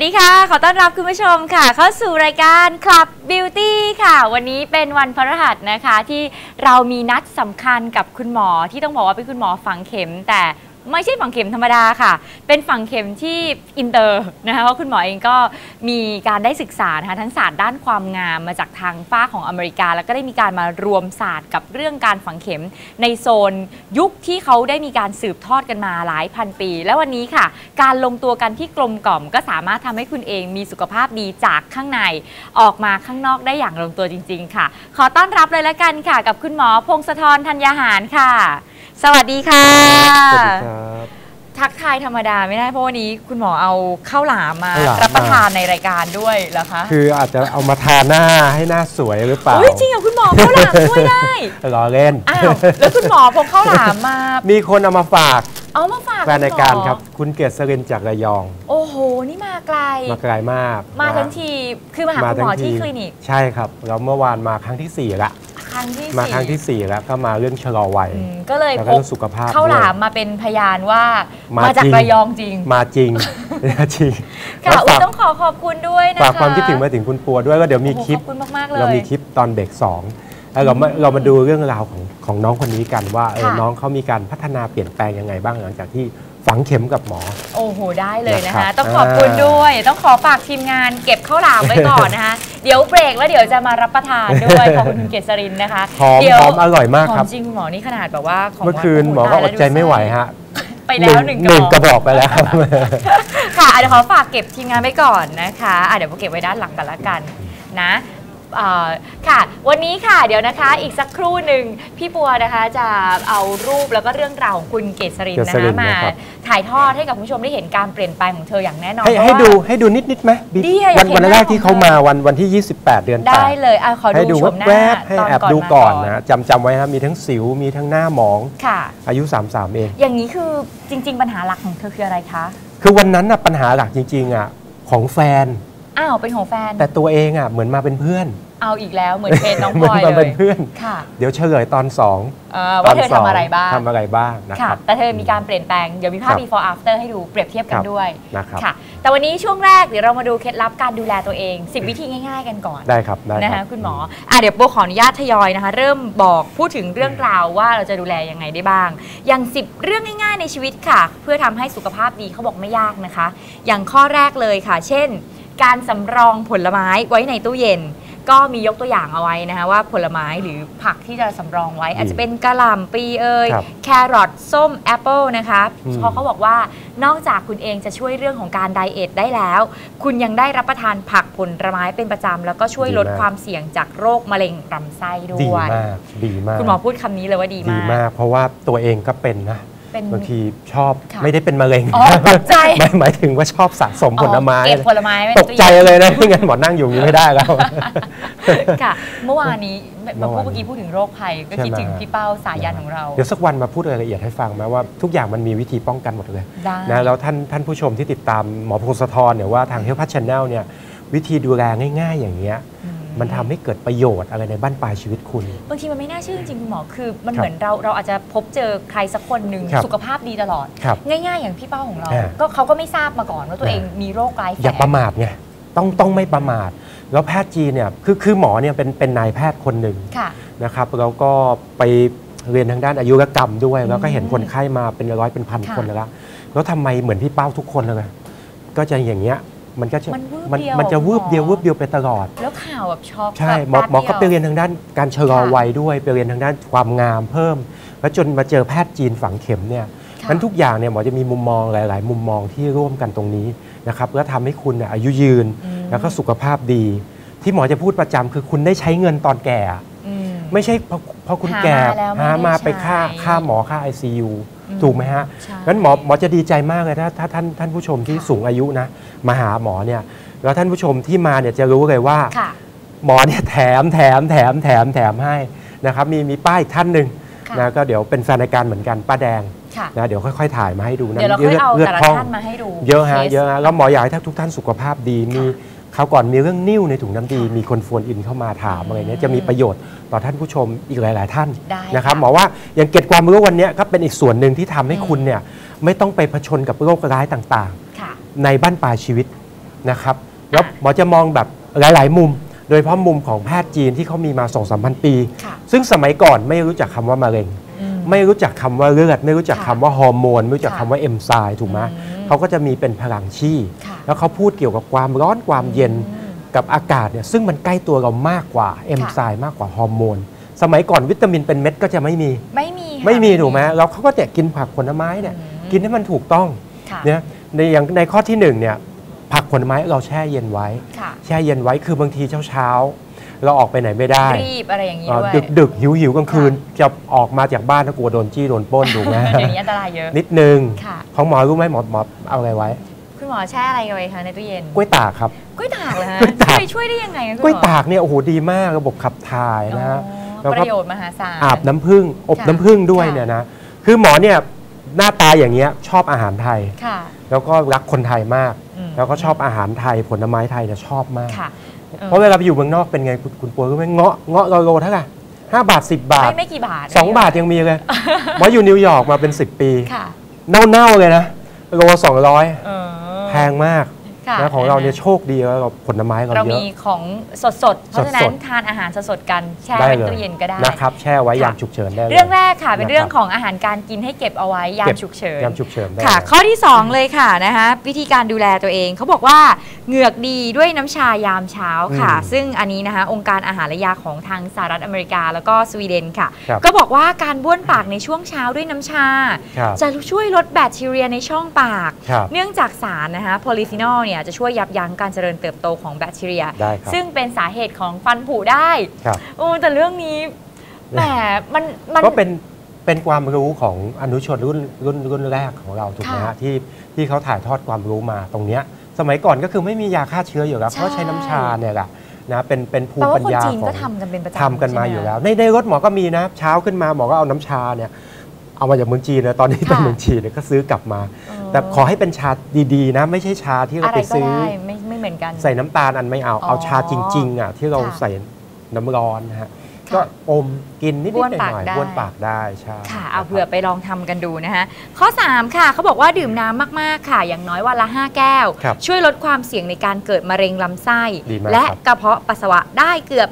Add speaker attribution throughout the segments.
Speaker 1: สวัสดีค่ะ ขอต้อนรับคุณผู้ชมค่ะ เข้าสู่รายการ Club Beauty ค่ะ วันนี้เป็นวันพฤหัสนะคะที่เรามีนัดสำคัญกับคุณหมอที่ต้องบอกว่าเป็นคุณหมอฝังเข็มแต่ ไม่ใช่ฝังเข็มธรรมดาค่ะ เป็นฝังเข็มที่อินเตอร์นะคะเพราะคุณหมอเองก็มีการได้ศึกษานะคะทั้งศาสตร์ด้านความงามมาจากทางฝ้าของอเมริกา แล้วก็ได้มีการมารวมศาสตร์กับเรื่องการฝังเข็มในโซนยุคที่เขาได้มีการสืบทอดกันมาหลายพันปี และวันนี้ค่ะ การลงตัวกันที่กลมกล่อม ก็สามารถทำให้คุณเองมีสุขภาพดีจากข้างในออกมาข้างนอกได้อย่างลงตัวจริง ๆ ค่ะ ขอต้อนรับเลยละกันค่ะ กับคุณหมอพงศธรธัญญาหารค่ะ สวัสดีค่ะ
Speaker 2: สวัสดีครับ
Speaker 1: ทักทายธรรมดาไม่ได้เพราะวันนี้คุณหมอเอาข้าวหลามมา
Speaker 2: ข้าวหลาม
Speaker 1: รับประทานในรายการด้วยเหรอคะ
Speaker 2: คืออาจจะเอามาทาหน้าให้หน้าสวยหรือเปล่า
Speaker 1: อุ้ยจริงเหรอคุณหมอข้าวหลามช่วยได้
Speaker 2: รอเล่น
Speaker 1: อ้าวแล้วคุณหมอพกข้าวหลามมา
Speaker 2: มีคนเอามาฝาก
Speaker 1: เอามาฝาก
Speaker 2: แฟนรายการครับ
Speaker 1: ณหมอ
Speaker 2: คุณเกษรินจากระยอง
Speaker 1: โอ้โห นี่มาไกล
Speaker 2: มาไกลมาก
Speaker 1: มา
Speaker 2: นะ
Speaker 1: ทั้งทีคือมาหาคุณหมอที่คลินิก
Speaker 2: ใช่ครับ แล้วเมื่อวานมาครั้งที่ 4 ละ
Speaker 1: ครั้งที่
Speaker 2: มา
Speaker 1: สี่
Speaker 2: ครั้งทีสี่ 4 แล้วก็มาเรื่องชะลอวัย
Speaker 1: อืมก็เลย
Speaker 2: แล้ว
Speaker 1: พ
Speaker 2: ก็
Speaker 1: ก
Speaker 2: เรื่องสุขภาพ
Speaker 1: ข้าวหลาม
Speaker 2: ด้วย
Speaker 1: มาเป็นพยานว่า
Speaker 2: มา
Speaker 1: มาจาก
Speaker 2: จริง
Speaker 1: ระยองจริง
Speaker 2: มาจริง มาจริง
Speaker 1: ค่ะ
Speaker 2: แล้ว
Speaker 1: อุ๊ย
Speaker 2: ฝาก
Speaker 1: ต้องขอขอบคุณด้วยนะคะ
Speaker 2: ฝากความคิดถึงมาถึงคุณปัวด้วยว่าเดี๋ยวมี
Speaker 1: โอ้โห
Speaker 2: คลิป
Speaker 1: ขอบคุณมาก ๆ เลย
Speaker 2: เรามีคลิปตอนเบรกสองแล้วเรามาเรามาดูเรื่องราวของของน้องคนนี้กันว่าเออ
Speaker 1: ค่ะ
Speaker 2: น้องเขามีการพัฒนาเปลี่ยนแปลงยังไงบ้างหลังจากที่ฝังเข็มกับหมอ
Speaker 1: โอ้โห ได้เลยนะ
Speaker 2: นะครั
Speaker 1: คะ
Speaker 2: บ
Speaker 1: ต้องขอบคุณด้วย ต้องขอฝากทีมงานเก็บข้าวหลามไว้ก่อนนะคะ เดี๋ยวเบรกแล้วเดี๋ยวจะมารับประทานด้วยขอบคุณคุณเกษรินนะคะ
Speaker 2: หอม
Speaker 1: เดี๋ยว
Speaker 2: หอมอร่อยมาก
Speaker 1: หอ
Speaker 2: ครั
Speaker 1: ม
Speaker 2: บ
Speaker 1: จริงคุณหมอนี่ขนาดแบบว่าของ
Speaker 2: เมื่อคืน
Speaker 1: โโห
Speaker 2: มอก็อดใจไม่ไหวฮะ
Speaker 1: ไปแล้วหนึ่ง
Speaker 2: หนึ่ง
Speaker 1: ก
Speaker 2: ก
Speaker 1: ระ
Speaker 2: ระ
Speaker 1: บอก
Speaker 2: บอกไปแล้วครับ
Speaker 1: ค่ะอะเดี๋ยวขอฝากเก็บทีมงานไว้ก่อนนะคะอะเดี๋ยวผมเก็บไว้ด้านหลังกันละกันนะเอ่อ ค่ะ วันนี้ค่ะเดี๋ยวนะคะ อีกสักครู่หนึ่งพี่ปัวนะคะจะเอารูปแล้วก็เรื่องราวของคุณเกษริน
Speaker 2: เก
Speaker 1: นะ
Speaker 2: ษริ
Speaker 1: คะ
Speaker 2: น
Speaker 1: มา
Speaker 2: นะครับ
Speaker 1: ถ่ายทอดให้กับคุณผู้ชมได้เห็นการเปลี่ยนแปลงของเธออย่างแน่นอน
Speaker 2: ให้
Speaker 1: เพราะ
Speaker 2: ให้
Speaker 1: ว่า
Speaker 2: ดูให้ดูนิดนิดๆไหมบิ๊ก
Speaker 1: ดีอะอยาก
Speaker 2: วัน
Speaker 1: เห็น
Speaker 2: วัน
Speaker 1: หน้า
Speaker 2: แรกที่
Speaker 1: ของ
Speaker 2: เขา
Speaker 1: เธอ
Speaker 2: มาวันวันที่ 28 เดือนแป
Speaker 1: ได้
Speaker 2: ด
Speaker 1: เลยอะขอ
Speaker 2: ให้
Speaker 1: ดู
Speaker 2: ดู
Speaker 1: ชมหน้า
Speaker 2: แวบๆให้
Speaker 1: ตอน
Speaker 2: แอบ
Speaker 1: ก่อน
Speaker 2: ดู
Speaker 1: มา
Speaker 2: ก่อนนะจำจำไว้ครับมีทั้งสิวมีทั้งหน้าหมอง
Speaker 1: ค่ะ
Speaker 2: อายุ 33 เอง
Speaker 1: อย่างนี้คือจริง ๆ ปัญหาหลักของเธอคืออะไรคะ
Speaker 2: คือวันนั้นน่ะปัญหาหลักจริงๆอะของแฟน
Speaker 1: อ้าวเป็นของแฟน
Speaker 2: แต่ตัวเองอะเหมือนมาเป็นเพื่อน
Speaker 1: เอาอีกแล้วเหมือนเพจน้อง
Speaker 2: เห
Speaker 1: พ
Speaker 2: มื
Speaker 1: ลอย
Speaker 2: มา
Speaker 1: เล
Speaker 2: เป็
Speaker 1: ย
Speaker 2: นเพื่อน
Speaker 1: ค่ะ
Speaker 2: เดี๋ยวเฉลยตอนสอง
Speaker 1: เอ่อว่าเธอ
Speaker 2: ตนส
Speaker 1: ทำอะไรบ้าง
Speaker 2: ทำอะไรบ้างนะค
Speaker 1: ค่ะ
Speaker 2: รับ
Speaker 1: แต่เธอมีการเปลี่ยนแปลงเดี๋ยวมีภาพ
Speaker 2: ครับ
Speaker 1: before after ให้ดูเปรียบเทียบกัน
Speaker 2: ครับ
Speaker 1: ด้วย
Speaker 2: นะครับ
Speaker 1: ค่ะ แต่วันนี้ช่วงแรกเดี๋ยวเรามาดูเคล็ดลับการดูแลตัวเอง 10 วิธีง่ายๆกันก่อน
Speaker 2: ได้ครับได้
Speaker 1: นะ
Speaker 2: ครั
Speaker 1: คะ
Speaker 2: บ
Speaker 1: คุณหมออะเดี๋ยวโบขออนุญาตทยอยนะคะ เริ่มบอกพูดถึงเรื่องราวว่าเราจะดูแลยังไงได้บ้าง อย่าง 10 เรื่องง่าย ๆ ในชีวิตค่ะ เพื่อทำให้สุขภาพดีเขาบอกไม่ยากนะคะ อย่างข้อแรกเลยค่ะ เช่น การสำรองผลไม้ไว้ในตู้เย็น ก็มียกตัวอย่างเอาไว้นะคะว่าผลไม้หรือผักที่จะสำรองไว้ อาจจะเป็นกะหล่ำปลีเอ่ย
Speaker 2: ครับ
Speaker 1: แครอทส้มแอปเปิลนะคะ
Speaker 2: อืม
Speaker 1: เพราะเขาบอกว่านอกจากคุณเองจะช่วยเรื่องของการไดเอทได้แล้ว คุณยังได้รับประทานผักผลไม้เป็นประจำแล้วก็ช่วยลดความเสี่ยงจากโรคมะเร็งลำไส้ด้
Speaker 2: ดี
Speaker 1: วย
Speaker 2: มากดีมาก
Speaker 1: คุณหมอพูดคำนี้เลยว่าดี
Speaker 2: ดี
Speaker 1: มาก
Speaker 2: มาก เพราะว่าตัวเองก็เป็นนะ
Speaker 1: เป็น
Speaker 2: บางทีชอบ
Speaker 1: ค่ะ
Speaker 2: ไม่ได้เป็นมะเร็ง
Speaker 1: อ๋อตกใจ
Speaker 2: หมายหมายถึงว่าชอบสะสมผลไม้
Speaker 1: อ๋อเก็บผลไม้ไว้ใน
Speaker 2: ต
Speaker 1: ตู้
Speaker 2: ก
Speaker 1: เย็น
Speaker 2: ใจเลยนะไม่งั้นหมอนั่งอยู่อย่างนี้ไม่ได้แล้ว
Speaker 1: ค่ะ เมื่อวานนี้
Speaker 2: เมื่
Speaker 1: มา
Speaker 2: อ
Speaker 1: พู
Speaker 2: วา
Speaker 1: ด
Speaker 2: น
Speaker 1: เมื่อกี้พูดถึงโรคภัยก็
Speaker 2: ใช่
Speaker 1: คิด
Speaker 2: ไหม
Speaker 1: ถึงพี่เป้าสายันของเรา
Speaker 2: เดี๋ยวสักวันมาพูดรายละเอียดให้ฟังไหมว่าทุกอย่างมันมีวิธีป้องกันหมดเลย
Speaker 1: ได้
Speaker 2: นะแล้วท่านท่านผู้ชมที่ติดตามหมอพงศธรเนี่ยว่าทางเฮลพัชชแนลเนี่ยวิธีดูแลง่าย ๆ อย่างเงี้ย
Speaker 1: อื
Speaker 2: มันทำให้เกิดประโยชน์อะไรในบ้านปลายชีวิตคุณ
Speaker 1: บางทีมันไม่น่าเชื่อจริงๆคุณหมอคือ มัน
Speaker 2: ครับ
Speaker 1: เหมือนเราเราอาจจะพบเจอใครสักคนหนึ่ง
Speaker 2: ครับ
Speaker 1: สุขภาพดีตลอด
Speaker 2: ครับ
Speaker 1: ง่ายๆ อย่างพี่เป้าของเรา
Speaker 2: อ่า
Speaker 1: ก็เขาก็ไม่ทราบมาก่อนว่าตัวเองมีโรคร้ายแฝ
Speaker 2: อย่างประมาทไงต้องต้องไม่ประมาท แล้วแพทย์จีนเนี่ยคือคือหมอเนี่ยเป็นเป็นนายแพทย์คนหนึ่ง
Speaker 1: ค่ะ
Speaker 2: นะครับแล้วก็ไปเรียนทางด้านอายุรกรรมด้วย
Speaker 1: อืม
Speaker 2: แล้วก็เห็นคนไข้มาเป็นร้อยเป็นพัน
Speaker 1: ค่ะ
Speaker 2: คนแล้วแล้วทำไมเหมือนพี่เป้าทุกคนเลยก็จะอย่างเงี้ย มันก็จะ
Speaker 1: มันวืบ
Speaker 2: มัน
Speaker 1: เดียว
Speaker 2: มันจะวืบเดียว
Speaker 1: หมอ
Speaker 2: วืบเดียวไปตลอด
Speaker 1: แล้วข่าวแบบช็อก
Speaker 2: ใช่หม
Speaker 1: แบ
Speaker 2: อบหมอก็
Speaker 1: แป๊บ
Speaker 2: ไป
Speaker 1: ดีว
Speaker 2: เรียนทางด้านการชะลอ
Speaker 1: ค่ะ
Speaker 2: วัยด้วยไปเรียนทางด้านความงามเพิ่ม แล้วจนมาเจอแพทย์จีนฝังเข็มเนี่ย
Speaker 1: ค่ะ
Speaker 2: นั้นทุกอย่างเนี่ยหมอจะมีมุมมองหลาย ๆ มุมมองที่ร่วมกันตรงนี้นะครับแล้วทำให้คุณเนี่ยอายุยืน
Speaker 1: อืม
Speaker 2: แล้วก็สุขภาพดี ที่หมอจะพูดประจำคือคุณได้ใช้เงินตอนแก่อะ
Speaker 1: อืม
Speaker 2: ไม่ใช่เพราะเพราะคุณ
Speaker 1: หา
Speaker 2: แก่
Speaker 1: มาแล้วไม่
Speaker 2: หามา
Speaker 1: ได้
Speaker 2: ไปค่า
Speaker 1: ใช้
Speaker 2: ค่าหมอค่า ICU
Speaker 1: อืม
Speaker 2: ถูกไหมฮะ
Speaker 1: ใช่
Speaker 2: งั้นหมอหมอจะดีใจมากเลยถ้าถ้าท่านท่านผู้ชมที่
Speaker 1: ค่ะ
Speaker 2: สูงอายุนะมาหาหมอเนี่ยแล้วท่านผู้ชมที่มาเนี่ยจะรู้เลยว่า
Speaker 1: ค่ะ
Speaker 2: หมอเนี่ยแถมแถมแถมแถมแถมให้นะครับมีมีป้ายอีกท่านหนึ่ง
Speaker 1: ค่ะ
Speaker 2: นะก็เดี๋ยวเป็นแฟนรายการเหมือนกันป้าแดง
Speaker 1: ค่ะ
Speaker 2: นะเดี๋ยวค่อยๆถ่ายมาให้ดูนะ
Speaker 1: เดี๋ยวเราค่อยเอา
Speaker 2: ลืด
Speaker 1: แต่ละ
Speaker 2: พร่ง
Speaker 1: ท่านมาให้ดู
Speaker 2: เยอะฮะ
Speaker 1: คส
Speaker 2: เยอะฮะแล้วหมออยากให้ทุกท่านสุขภาพดีมี เขาวก่อนมีเรื่องนิ่วในถุงน้ำดี
Speaker 1: ค่ะ
Speaker 2: มีคนโฟนอินเข้ามาถาม
Speaker 1: อืม
Speaker 2: อะไรเนี้ยจะมีประโยชน์ต่อท่านผู้ชมอีกหลาย ๆ ท่าน
Speaker 1: ได้
Speaker 2: นะครับ
Speaker 1: ค่ะ
Speaker 2: หมอว่าอย่างเก็บความรู้วันเนี้ยก็เป็นอีกส่วนหนึ่งที่ทำให้
Speaker 1: อืม
Speaker 2: คุณเนี่ยไม่ต้องไปผชนกับโรคร้ายต่าง
Speaker 1: ค่ะ
Speaker 2: ๆในบ้านปลายชีวิตนะครับแล้วหมอจะมองแบบหลาย ๆ มุม โดยเฉพาะมุมของแพทย์จีนที่เขามีมา2 3 0 0 0ปี
Speaker 1: ค่ะ
Speaker 2: ซึ่งสมัยก่อนไม่รู้จักคำว่ามะเร็ง
Speaker 1: อืม
Speaker 2: ไม่รู้จักคำว่าเลือด ไม่รู้จัก
Speaker 1: ค่ะ
Speaker 2: คำว่าฮอร์โมนไม่รู้จัก
Speaker 1: ค่ะ
Speaker 2: คำว่าเอนไซม์ถูกไหม
Speaker 1: อืม
Speaker 2: เขาก็จะมีเป็นพลังชีพ
Speaker 1: ค่ะ
Speaker 2: แล้วเขาพูดเกี่ยวกับความร้อนความเย็น
Speaker 1: อืม
Speaker 2: กับอากาศเนี่ยซึ่งมันใกล้ตัวเรามากกว่าเอนไซม์มากกว่าฮอร์โมนสมัยก่อนวิตามินเป็นเม็ดก็จะไม่มี
Speaker 1: ไม่มีค่ะ
Speaker 2: ไม่มีถูกไหมเราเขาก็แต่กินผักผลไม้เนี่ย
Speaker 1: อืม
Speaker 2: กินให้มันถูกต้อง
Speaker 1: ค่ะ
Speaker 2: เนี่ยในอย่างในข้อที่หนึ่งเนี่ยผักผลไม้เราแช่เย็นไว้
Speaker 1: ค่ะ
Speaker 2: แช่เย็นไว้คือบางทีเช้าเช้าๆ เราออกไปไหนไม่ได้
Speaker 1: รีบอะไรอย่างนี้
Speaker 2: เอ่อ
Speaker 1: ด้วย
Speaker 2: ดึกดึกหิวหิวๆกลางคืนจะออกมาจากบ้านถ้ากลัวโดนจี้โดนปล้นถูกไหม
Speaker 1: เดี๋ยวนี้อันตรายเยอะ
Speaker 2: นิดนึง
Speaker 1: ค่ะ
Speaker 2: ของหมอรู้ไหมหมอหมอเอาอะไรไว้
Speaker 1: คุณหมอแช่อะไรกันไว้คะในตู้เย็น
Speaker 2: กล้วยตากครับ
Speaker 1: กล้วยตากเหรอฮะ
Speaker 2: กล้วยตาก
Speaker 1: ช่วยช่วยได้ยังไงคะคุณ
Speaker 2: กล้วย
Speaker 1: หมอ
Speaker 2: ตากเนี่ยโอ้โหดีมากระบบขับถ่ายนะฮะ
Speaker 1: อ๋อ
Speaker 2: แล้วก็
Speaker 1: ประโยชน์มหาศาล
Speaker 2: อาบน้ำผึ้งอบ
Speaker 1: ค่ะ
Speaker 2: น้ำผึ้งด้วย
Speaker 1: ค่ะ
Speaker 2: เนี่ยนะคือหมอเนี่ยหน้าตาอย่างเงี้ยชอบอาหารไทย
Speaker 1: ค่ะ
Speaker 2: แล้วก็รักคนไทยมาก
Speaker 1: อืม
Speaker 2: แล้วก็ชอบอาหารไทยผลไม้ไทยเนี่ยชอบมาก
Speaker 1: ค่ะออ
Speaker 2: เพราะเวลาไปอยู่เมืองนอกเป็นไงคุณคุณปัวรู้ไหมเงาะเงาะโลเท่าไหร่ห้าบาท10บาท
Speaker 1: ไม่ไม่กี่บาท
Speaker 2: 2บาทยังมีเลยหมออยู่นิวยอร์กมาเป็น10ปี
Speaker 1: ค่ะ
Speaker 2: เน่าๆเลยนะโลสองร้อย
Speaker 1: เออ
Speaker 2: แพงมาก
Speaker 1: ค่ะ
Speaker 2: นะของเราเนี่ยโชคดีแล้วเราผลไม้เรา
Speaker 1: เรา
Speaker 2: เย
Speaker 1: มี
Speaker 2: อะ
Speaker 1: ของสดสดๆเพราะฉะนั้
Speaker 2: ส
Speaker 1: น
Speaker 2: ด
Speaker 1: ทานอาหารสดๆกันแช่
Speaker 2: ได้
Speaker 1: ไว้
Speaker 2: เลย
Speaker 1: ตู้เย็นก็ได้
Speaker 2: นะครับแช่ไว้
Speaker 1: ค่ะ
Speaker 2: ยามฉุกเฉินได้เลย
Speaker 1: เรื่องแรกค่ะ เป็น
Speaker 2: นะครับ
Speaker 1: เรื่องของอาหารการกินให้เก็บเอาไว้ยาม
Speaker 2: เก็บ
Speaker 1: ฉุกเฉิน
Speaker 2: ยามฉุกเฉินได้
Speaker 1: ค่ะ
Speaker 2: เลย
Speaker 1: ข้อที่ 2 เลยค่ะนะคะวิธีการดูแลตัวเองเขาบอกว่าเหงือกดีด้วยน้ำชายามเช้าค่ะ
Speaker 2: อืม
Speaker 1: ซึ่งอันนี้นะคะองค์การอาหารและยาของทางสหรัฐอเมริกาแล้วก็สวีเดนค่ะ
Speaker 2: ครับ
Speaker 1: ก็บอกว่าการบ้วนปากในช่วงเช้าด้วยน้ำชา
Speaker 2: ครับ
Speaker 1: จะช่วยลดแบคทีเรียในช่องปาก
Speaker 2: ครับ
Speaker 1: เนื่องจากสารนะคะโพลิฟีนอลเนี่ยจะช่วยยับยั้งการเจริญเติบโตของแบคทีเรีย
Speaker 2: ได้ครับ
Speaker 1: ซึ่งเป็นสาเหตุของฟันผุได้
Speaker 2: ครับ
Speaker 1: โอ้แต่เรื่องนี้แหมมันมัน
Speaker 2: ก็เป็นเป็นความรู้ของอนุชนรุ่นรุ่นรุ่นแรกของเราถูกไหม
Speaker 1: ค่ะ
Speaker 2: ฮะที่ที่เขาถ่ายทอดความรู้มาตรงเนี้ยสมัยก่อนก็คือไม่มียาฆ่าเชื้ออยู่แล้ว
Speaker 1: ใช่
Speaker 2: เพราะใช้น้ำชาเนี่ยแหละนะเป็นเป็นภู
Speaker 1: แปล
Speaker 2: มิ
Speaker 1: ว่า
Speaker 2: ปัญ
Speaker 1: คน
Speaker 2: ญา
Speaker 1: จีน
Speaker 2: ขอ
Speaker 1: ก็
Speaker 2: ง
Speaker 1: ทำกันเป็นประจำ
Speaker 2: ทำกันมา
Speaker 1: ใช่ไห
Speaker 2: อยู่แล้ว ในในรถหมอก็มีนะเช้าขึ้นมาหมอก็เอาน้ำชาเนี่ย เอามาจากเมืองจีนนะตอนนี้เป็น
Speaker 1: ค่ะ
Speaker 2: เมืองจีนเนี่ยก็ซื้อกลับมา
Speaker 1: เออ
Speaker 2: แต่ขอให้เป็นชาดีๆนะ ไม่ใช่ชาที่เรา
Speaker 1: อะไร
Speaker 2: ไป
Speaker 1: ก็
Speaker 2: ซื้อ
Speaker 1: ได้ไม่ไม่เหมือนกัน
Speaker 2: ใส่น้ำตาลอันไม่เอา
Speaker 1: อ๋อ
Speaker 2: เอาชาจริงๆอะที่เรา
Speaker 1: ค่ะ
Speaker 2: ใส่น้ำร้อนนะฮะ
Speaker 1: ค่ะ
Speaker 2: ก็อมกินนิด
Speaker 1: บ้วน
Speaker 2: ๆห
Speaker 1: ปาก
Speaker 2: น่อย
Speaker 1: ได้
Speaker 2: ๆบ้วนปากได้ใช่
Speaker 1: ค่ะเอา
Speaker 2: นะครับ
Speaker 1: เผื่อไปลองทำกันดูนะคะข้อ 3 ค่ะเขาบอกว่าดื่มน้ำมากๆค่ะ อย่างน้อยวันละ 5 แก้ว
Speaker 2: ครับ
Speaker 1: ช่วยลดความเสี่ยงในการเกิดมะเร็งลำไส้
Speaker 2: ดีมาก
Speaker 1: และ
Speaker 2: ครับ
Speaker 1: กระเพาะปัสสาวะได้เกือบ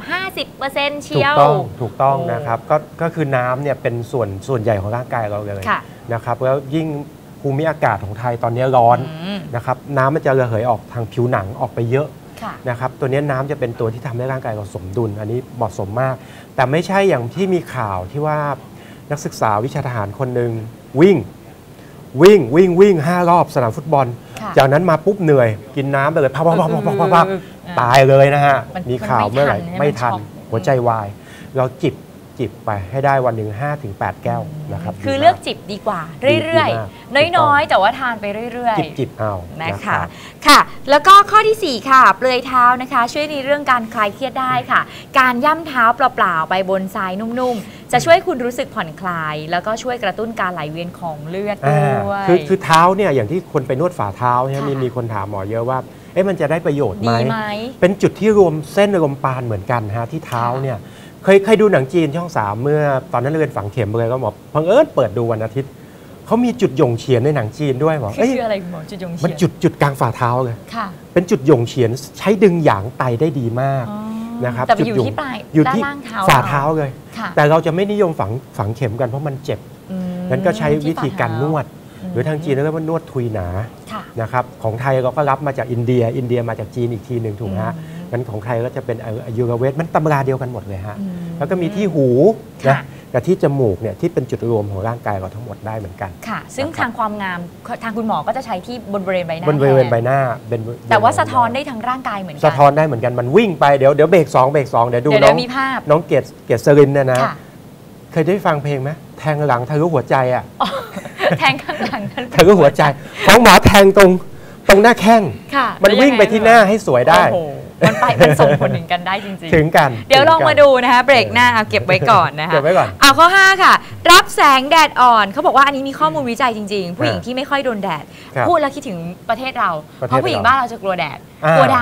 Speaker 1: 50%เชี
Speaker 2: ถู
Speaker 1: ย
Speaker 2: ก
Speaker 1: ว
Speaker 2: ต้องถูกต้อง
Speaker 1: โอ้
Speaker 2: นะครับก็ก็คือน้ำเนี่ยเป็นส่วนส่วนใหญ่ของร่างกายเราเลย
Speaker 1: ค่ะ
Speaker 2: นะครับแล้วยิ่งภูมิอากาศของไทยตอนนี้ร้อน
Speaker 1: อืม
Speaker 2: นะครับน้ำมันจะระเหยออกทางผิวหนังออกไปเยอะ
Speaker 1: ค่ะ
Speaker 2: นะครับตัวนี้น้ำจะเป็นตัวที่ทำให้ร่างกายเราสมดุล อันนี้เหมาะสมมาก แต่ไม่ใช่อย่างที่มีข่าวที่ว่านักศึกษาวิชาทหารคนหนึ่งวิ่ง วิ่งวิ่งวิ่งห้ารอบสนามฟุตบอล
Speaker 1: ค่ะ
Speaker 2: จากนั้นมาปุ๊บเหนื่อย กินน้ำไปเลยพับพับพับพับพับพับ
Speaker 1: อ่า
Speaker 2: ตายเลยนะฮะ
Speaker 1: มัน
Speaker 2: มีข่าว
Speaker 1: มันไม่
Speaker 2: เมื่อไหร่
Speaker 1: ทันใช่ไหม
Speaker 2: ไม่ทัน
Speaker 1: มันช็อก
Speaker 2: หัวใจวาย เราจิบ จิบไปให้ได้วันหนึ่ง5ถึง8แก้วนะครับ
Speaker 1: คือ
Speaker 2: ดีมาก
Speaker 1: เลือกจิบดีกว่า
Speaker 2: ดี
Speaker 1: เรื่อย
Speaker 2: ดีมาก
Speaker 1: ๆน้อยๆ แต่ว่าทานไปเรื่อย
Speaker 2: จิบจิบเอา
Speaker 1: ๆ
Speaker 2: นะ
Speaker 1: นะ
Speaker 2: ครั
Speaker 1: คะ
Speaker 2: บ
Speaker 1: ค่ะ แล้วก็ข้อทีสี่ 4 ค่ะ เปลือยเท้านะคะ ช่วยในเรื่องการคลายเครียดได้ค่ะ การย่ำเท้าเปล่าๆไปบนทรายนุ่มๆ จะช่วยคุณรู้สึกผ่อนคลาย แล้วก็ช่วยกระตุ้นการไหลเวียนของเลือด
Speaker 2: อ่า
Speaker 1: ด้วย
Speaker 2: คือคือเท้าเนี่ยอย่างที่คนไปนวดฝ่าเท้าใช่ไหม
Speaker 1: ค่ะ
Speaker 2: มีมีคนถามหมอเยอะว่าเอ๊ะมันจะได้ประโยชน์ไหม
Speaker 1: ดีไหม
Speaker 2: เป็นจุดที่รวมเส้นรวมปานเหมือนกันฮะที่เท้า
Speaker 1: ค่ะ
Speaker 2: เนี่ย เคยเคยดูหนังจีนช่องสามเมื่อตอนนั้นเรียนฝังเข็มเลยก็บอกพังเอิญเปิดดูวันอาทิตย์เขามีจุดหย่งเฉียนในหนังจีนด้วยบอก
Speaker 1: คือ
Speaker 2: เอ้ย
Speaker 1: ชื่ออะไรคุณหมอจุดยงเฉีย
Speaker 2: มันจุดจุดกลางฝ่าเท้าเลย
Speaker 1: ค่ะ
Speaker 2: เป็นจุดหย่งเฉียนใช้ดึงหยางไตได้ดีมาก
Speaker 1: อ๋อ
Speaker 2: นะครับ
Speaker 1: แต่ไปอยู่
Speaker 2: จุดหย่ง
Speaker 1: ที่ปลาย
Speaker 2: อยู่
Speaker 1: ด้าน
Speaker 2: ที่
Speaker 1: ล่างเท้า
Speaker 2: ฝ่าเท้าเลย
Speaker 1: ค่ะ
Speaker 2: แต่เราจะไม่นิยมฝังฝังเข็มกันเพราะมันเจ็บ
Speaker 1: อืม
Speaker 2: นั้นก็ใช้วิธีการนวด
Speaker 1: ม
Speaker 2: หรือทางจีนเรียกว่านวดทุยหนา
Speaker 1: ค่ะ
Speaker 2: นะครับของไทยเราก็รับมาจากอินเดีย อินเดียมาจากจีนอีกทีหนึ่งถูกไหมฮะ
Speaker 1: อืม
Speaker 2: งั้นของไทยก็จะเป็นอายุรเวทมันตำราเดียวกันหมดเลยฮะ
Speaker 1: อืม
Speaker 2: แล้วก็มีที่หู
Speaker 1: ค่ะ
Speaker 2: นะกับที่จมูกเนี่ยที่เป็นจุดรวมของร่างกายเราทั้งหมดได้เหมือนกัน
Speaker 1: ค่ะ ซึ่ง
Speaker 2: นะครับ
Speaker 1: ทางความงามทางคุณหมอก็จะใช้ที่บนบริเวณใบหน้า
Speaker 2: บนบริเวณ
Speaker 1: แท
Speaker 2: ใบหน้าเป็น
Speaker 1: แต่ว่า
Speaker 2: บริเณ
Speaker 1: สะท้อน
Speaker 2: ใบห
Speaker 1: ได้ทั้งร่างกายเหมือนกั
Speaker 2: สะท้อนได้เหมือนกันมันวิ่งไปเดี๋ยวเดี๋ยวเบรกสองเบรกสองเดี๋ยวดู
Speaker 1: เดี๋ยว
Speaker 2: น้
Speaker 1: เดี๋
Speaker 2: อยง
Speaker 1: วมีภาพ
Speaker 2: น้องเกดเกดสรินเนี่ยนะ
Speaker 1: ค่ะ
Speaker 2: เคยได้ฟังเพลงไหมแทงหลังทะลุหัวใจอะ
Speaker 1: แทงข้างหลังนั่น
Speaker 2: ทะลุหัวใจของหมอแทงตรงตรงหน้าแข้ง
Speaker 1: ค่ะ
Speaker 2: มันวิ่งไปที่หน้าให้สวยได้
Speaker 1: โอ้โห มันไปมันส่งผลถึงกันได้จริง
Speaker 2: ถึงกัน
Speaker 1: ๆเดี๋ยวลอง
Speaker 2: ถึกัน
Speaker 1: มาดูนะคะเบรกหน้าเอาเก็บไว้ก่อนนะคะ
Speaker 2: เก็บไว้ก่อน
Speaker 1: เอาข้อ 5 ค่ะ รับแสงแดดอ่อนเขาบอกว่าอันนี้มีข้อมูลวิจัยจริงๆ ผู้หญิงที่ไม่ค่อยโดนแดด
Speaker 2: ครับ
Speaker 1: พูดแล้วคิดถึงประเทศเรา
Speaker 2: ประเทศ
Speaker 1: เพราะผู้หญิง
Speaker 2: เรา
Speaker 1: บ้านเราจะกลัวแดด
Speaker 2: อ่าก
Speaker 1: ลัวด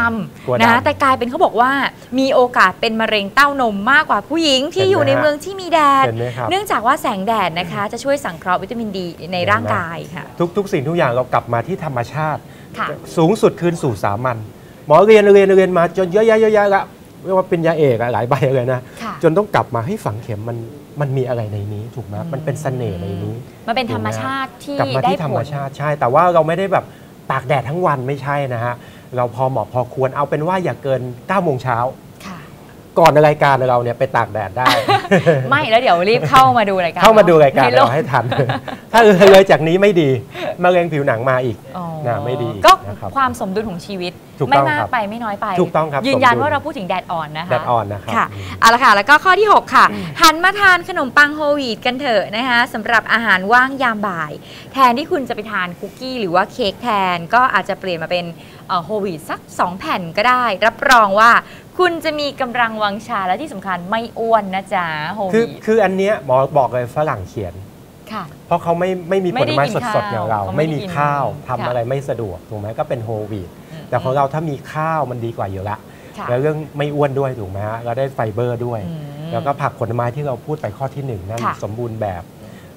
Speaker 2: กลัวำดำ
Speaker 1: นะแต่กลายเป็นเขาบอกว่ามีโอกาสเป็นมะเร็งเต้านมมากกว่าผู้หญิงที่
Speaker 2: เห็นไหม
Speaker 1: อยู่ใน
Speaker 2: ฮะ
Speaker 1: เมืองที่มีแดด
Speaker 2: เห็นไหมครับ
Speaker 1: เนื่องจากว่าแสงแดดนะคะจะช่วยสังเคราะห์วิตามินดีในร่างกายค่ะ
Speaker 2: ทุกทุกสิ่งทุกอย่างเรากลับมาที่ธรรมชาติ
Speaker 1: ค่ะ
Speaker 2: สูงสุดคืนสู่สามัญ หมอเรียนเรียนเรียนมาจนเยอะแยะเยอะแยะละเรียกว่าเป็นยาเอกอะหลายใบเลยนะ
Speaker 1: ค่ะ
Speaker 2: จนต้องกลับมาให้ฝังเข็มมันมันมีอะไรในนี้ถูกไหม
Speaker 1: อืม
Speaker 2: มันเป็นเสน่ห์ในนี้
Speaker 1: มันเป็นธรรมชาติที่
Speaker 2: กลับมา
Speaker 1: ได้
Speaker 2: ที่ธร
Speaker 1: ผ
Speaker 2: รม
Speaker 1: ล
Speaker 2: ชาติใช่ แต่ว่าเราไม่ได้แบบตากแดดทั้งวันไม่ใช่นะฮะเราพอเหมาะพอควรเอาเป็นว่าอย่าเกิน9โมงเช้า
Speaker 1: ค่ะ
Speaker 2: ก่อนรายการเราเนี่ยไปตากแดดได้
Speaker 1: ไม่แล้วเดี๋ยวรีบเข้ามาดูรายการ
Speaker 2: เข้ามาดูรายการ
Speaker 1: ให้ล
Speaker 2: เรา
Speaker 1: ง
Speaker 2: ให้ทัน ถ้าเลยจากนี้ไม่ดีมะเร็งผิวหนังมาอีก
Speaker 1: อ๋อ
Speaker 2: น่ะไม่ดี
Speaker 1: ก็
Speaker 2: นะครับ
Speaker 1: ความสมดุลของชีวิต
Speaker 2: ถูก
Speaker 1: ไม่
Speaker 2: ต้อง
Speaker 1: มา
Speaker 2: ค
Speaker 1: ก
Speaker 2: รับ
Speaker 1: ไปไม่น้อยไป
Speaker 2: ถูกต้องครับ
Speaker 1: ยืนยัน
Speaker 2: สมดุล
Speaker 1: ว่าเราพูดถึงแดดอ่อนนะคะ
Speaker 2: แดดอ่อนนะครับ
Speaker 1: ค่ะ
Speaker 2: อืม
Speaker 1: เอาละค่ะแล้วก็ข้อที่ 6 ค่ะ หันมาทานขนมปังโฮลวีตกันเถอะนะคะสำหรับอาหารว่างยามบ่าย แทนที่คุณจะไปทานคุกกี้หรือว่าเค้กแทนก็อาจจะเปลี่ยนมาเป็นโฮลวีตสัก 2 แผ่นก็ได้ รับรองว่า คุณจะมีกำลังวังชาและที่สำคัญไม่อ้วนนะจ๊ะโฮล
Speaker 2: คือ
Speaker 1: วีต
Speaker 2: คืออันเนี้ยหมอบอกเลยฝรั่งเขียน
Speaker 1: ค่ะ
Speaker 2: เพราะเขาไม่ไม่มี
Speaker 1: ไม่
Speaker 2: ผ
Speaker 1: ได้
Speaker 2: ลไม้
Speaker 1: กิน
Speaker 2: สดๆอย่างเรา
Speaker 1: ข้าวเขาไม่
Speaker 2: ไม่มี
Speaker 1: ได้กิน
Speaker 2: ข้าวทำ
Speaker 1: ค่ะ
Speaker 2: อะไรไม่สะดวกถูกไหมก็เป็นโฮลวีต
Speaker 1: อืม
Speaker 2: แต่ของเราถ้ามีข้าวมันดีกว่าอยู่ละ
Speaker 1: ค่ะ
Speaker 2: แล้วเรื่องไม่อ้วนด้วยถูกไหมฮะเราได้ไฟเบอร์ด้วย
Speaker 1: อืม
Speaker 2: แล้วก็ผักผลไม้ที่เราพูดไปข้อที่หนึ่งนั่น
Speaker 1: ค่ะ
Speaker 2: สมบูรณ์แบบ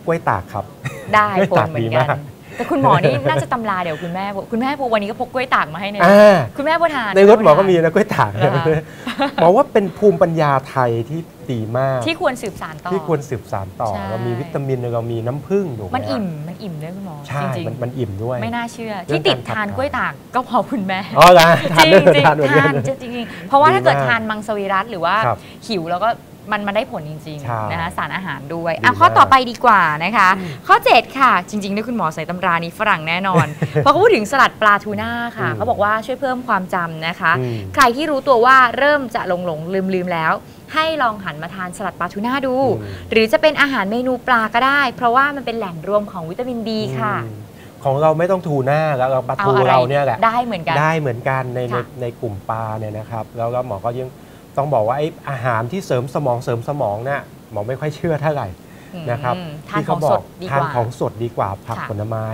Speaker 2: กล้วยตากครับ
Speaker 1: ได้
Speaker 2: กล้วย
Speaker 1: ผล
Speaker 2: ตาก
Speaker 1: เหมือ
Speaker 2: ดี
Speaker 1: นกั
Speaker 2: มาก
Speaker 1: น แต่คุณหมอนี่น่าจะตำราเดี๋ยวคุณแม่บอกคุณแม่บอกวันนี้ก็พกกล้วยตากมาให้ใน
Speaker 2: อ่า
Speaker 1: คุณแม่บัวทาน
Speaker 2: ในรถหมอก็มีนะกล้วยตาก
Speaker 1: เหรอคะ
Speaker 2: หมอว่าเป็นภูมิปัญญาไทยที่ดีมาก
Speaker 1: ที่ควรสืบสานต่อ
Speaker 2: ที่ควรสืบสานต่อ
Speaker 1: ใช่
Speaker 2: เรามีวิตามินเรามีน้ำผึ้งถูกไหม
Speaker 1: มันอิ่ม
Speaker 2: ฮะ
Speaker 1: มันอิ่มด้วยคุณหมอ
Speaker 2: ใช่
Speaker 1: จริง
Speaker 2: มันมันอิ่มด้วย
Speaker 1: ๆไม่น่าเชื่อ
Speaker 2: เรื่
Speaker 1: ที่
Speaker 2: อง
Speaker 1: ติด
Speaker 2: การขับ
Speaker 1: ทาน
Speaker 2: ถ่าย
Speaker 1: กล้วยตากก็เพราะคุณแม่
Speaker 2: อ๋อละทาน
Speaker 1: จริง
Speaker 2: ด้วย
Speaker 1: จริง
Speaker 2: ทานเหมือนกั
Speaker 1: ทาน
Speaker 2: น
Speaker 1: จริงๆเพราะว่า
Speaker 2: ดี
Speaker 1: ถ้าเกิด
Speaker 2: มาก
Speaker 1: ทานมังสวิรัตหรือว่า
Speaker 2: ครับ
Speaker 1: หิวแล้วก็ มันมันได้ผลจริง
Speaker 2: ใช่
Speaker 1: ๆนะคะสารอาหารด้วย
Speaker 2: ดี
Speaker 1: อะข้อ
Speaker 2: มาก
Speaker 1: ต่อไปดีกว่านะคะ ข้อ 7 ค่ะ จริงๆด้วยคุณหมอใส่ตำรานี้ฝรั่งแน่นอน เพราะเขาพูดถึงสลัดปลาทูน่าค่ะ
Speaker 2: อืม
Speaker 1: เขาบอกว่าช่วยเพิ่มความจำนะคะ
Speaker 2: อืม
Speaker 1: ใครที่รู้ตัวว่าเริ่มจะหลงหลงลืมลืมๆแล้ว ให้ลองหันมาทานสลัดปลาทูน่าดู
Speaker 2: อืม
Speaker 1: หรือจะเป็นอาหารเมนูปลาก็ได้ เพราะว่ามันเป็นแหล่งรวมของวิตามินดีค่ะ
Speaker 2: อืมของเราไม่ต้องทูน่าแล้วเราปลา
Speaker 1: เอา
Speaker 2: ทู
Speaker 1: อะไร
Speaker 2: เราเนี่ยแหละ
Speaker 1: ได้เหมือนกัน
Speaker 2: ได้เหมือนกันในใน
Speaker 1: ค่ะ
Speaker 2: ในกลุ่มปลาเนี่ยนะครับ แล้วก็หมอก็ยัง ต้องบอกว่าไอ้อาหารที่เสริมสมองเสริมสมองเนี่ยหมอไม่ค่อยเชื่อเท่าไหร่นะครับ
Speaker 1: อืมทาน
Speaker 2: ที่
Speaker 1: ข
Speaker 2: เขา
Speaker 1: อง
Speaker 2: บ
Speaker 1: ส
Speaker 2: อ
Speaker 1: ด
Speaker 2: ก
Speaker 1: ดี
Speaker 2: ทาน
Speaker 1: กว่า
Speaker 2: ของสดดีกว่าผัก
Speaker 1: ค่ะ
Speaker 2: ผลไม้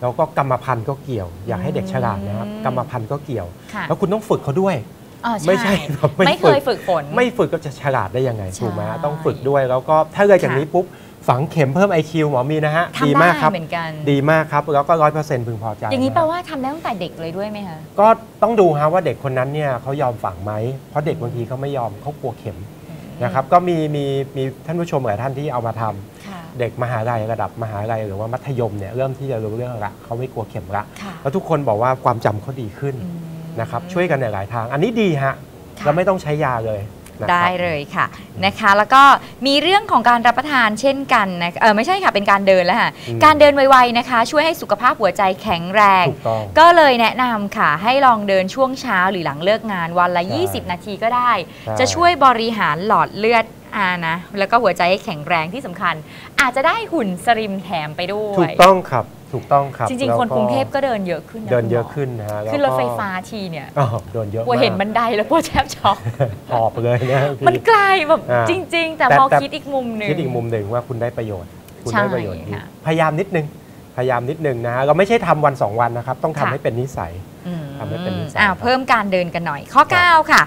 Speaker 2: แล้วก็กรรมพันธุ์ก็เกี่ยว อยากให้เด็กฉลาดนะครับ
Speaker 1: อืม
Speaker 2: กรรมพันธุ์ก็เกี่ยว
Speaker 1: ค่ะ
Speaker 2: แล้วคุณต้องฝึกเขาด้วย
Speaker 1: อ๋อ
Speaker 2: ไม่ใช่แบบไม่
Speaker 1: ไม่เค
Speaker 2: ฝึก
Speaker 1: ยฝึกฝน
Speaker 2: ไม่ฝึกก็จะฉลาดได้ยังไง
Speaker 1: ใช่
Speaker 2: ถูกไหมต้องฝึกด้วยแล้วก็ถ้าเลยจาก
Speaker 1: ค่ะ
Speaker 2: นี้ปุ๊บ ฝังเข็มเพิ่ม IQ หมอมีนะฮะดี
Speaker 1: ทำได้
Speaker 2: มากครับ
Speaker 1: เหมือนกัน
Speaker 2: ดีมากครับ แล้วก็ร้อยเปอร์เซ็นต์พึงพอใจ
Speaker 1: อย่างนี้ะแปลว่าทำได้ตั้งแต่เด็กเลยด้วยไหมคะ
Speaker 2: ก็ต้องดูฮะว่าเด็กคนนั้นเนี่ยเขายอมฝังไหมเพราะเด็กบางทีเขาไม่ยอมเขากลัวเข็มนะครับก็มีมีมีท่านผู้ชมหลายท่านที่เอามาทำ
Speaker 1: ค่ะ
Speaker 2: เด็กมหาลัยระดับมหาลัยหรือว่ามัธยมเนี่ยเริ่มที่จะรู้เรื่องละเขาไม่กลัวเข็มละ
Speaker 1: ค่ะ
Speaker 2: แล้วทุกคนบอกว่าความจำเขาดีขึ้น
Speaker 1: อืม
Speaker 2: นะครับช่วยกันในหลายทาง อันนี้ดีฮะ
Speaker 1: ค่ะ
Speaker 2: เราไม่ต้องใช้ยาเลย นะครับ
Speaker 1: ได้เลยค่ะนะคะ แล้วก็มีเรื่องของการรับประทานเช่นกันนะเออไม่ใช่ค่ะเป็นการเดินแล้วค่ะ
Speaker 2: อืม
Speaker 1: การเดินไวๆนะคะ ช่วยให้สุขภาพหัวใจแข็งแรง
Speaker 2: ถูกต้อง
Speaker 1: ก็เลยแนะนำค่ะ ให้ลองเดินช่วงเช้าหรือหลังเลิกงานวันละ
Speaker 2: ใช่
Speaker 1: 20 นาทีก็ได้
Speaker 2: ใช่
Speaker 1: จะช่วยบริหารหลอดเลือดอานะ แล้วก็หัวใจให้แข็งแรงที่สำคัญ อาจจะได้หุ่นสริมแถมไปด้ว
Speaker 2: ถู
Speaker 1: ย
Speaker 2: กต้องครับ ถูกต้องครับ
Speaker 1: จริง
Speaker 2: แล้ว
Speaker 1: ๆคนกรุงเทพก็เดินเยอะขึ้นนะ
Speaker 2: เดินเยอะ
Speaker 1: คุณหม
Speaker 2: ขึ้นนะฮะแล้ว
Speaker 1: ขึ้นรถ
Speaker 2: ก็
Speaker 1: ไฟฟ้าทีเนี่ย
Speaker 2: อ๋อเดินเยอะ
Speaker 1: กลัว
Speaker 2: มาก
Speaker 1: เห็นบันไดแล้วกลัวแทบช็อก
Speaker 2: หอบเลยนะ
Speaker 1: มันไกลแบบ
Speaker 2: อ่า
Speaker 1: จริง ๆ แต่
Speaker 2: แต่
Speaker 1: พอ
Speaker 2: แต่
Speaker 1: คิดอีกมุมหนึ่ง
Speaker 2: คิดอีกมุมหนึ่งว่าคุณได้ประโยชน์ คุณ
Speaker 1: ใช่
Speaker 2: ได้ประโยชน์ดี
Speaker 1: ค่ะ
Speaker 2: พยายามนิดนึงพยายามนิดนึงนะฮะเราไม่ใช่ทำวันสองวันนะครับ ต้องทำ
Speaker 1: ค่ะ
Speaker 2: ให้เป็นนิสัย
Speaker 1: อืม
Speaker 2: ทำให้เป็นนิสัย
Speaker 1: อ้าว
Speaker 2: ครับ
Speaker 1: เพิ่มการเดินกันหน่อย ข้อ 9 ค่ะ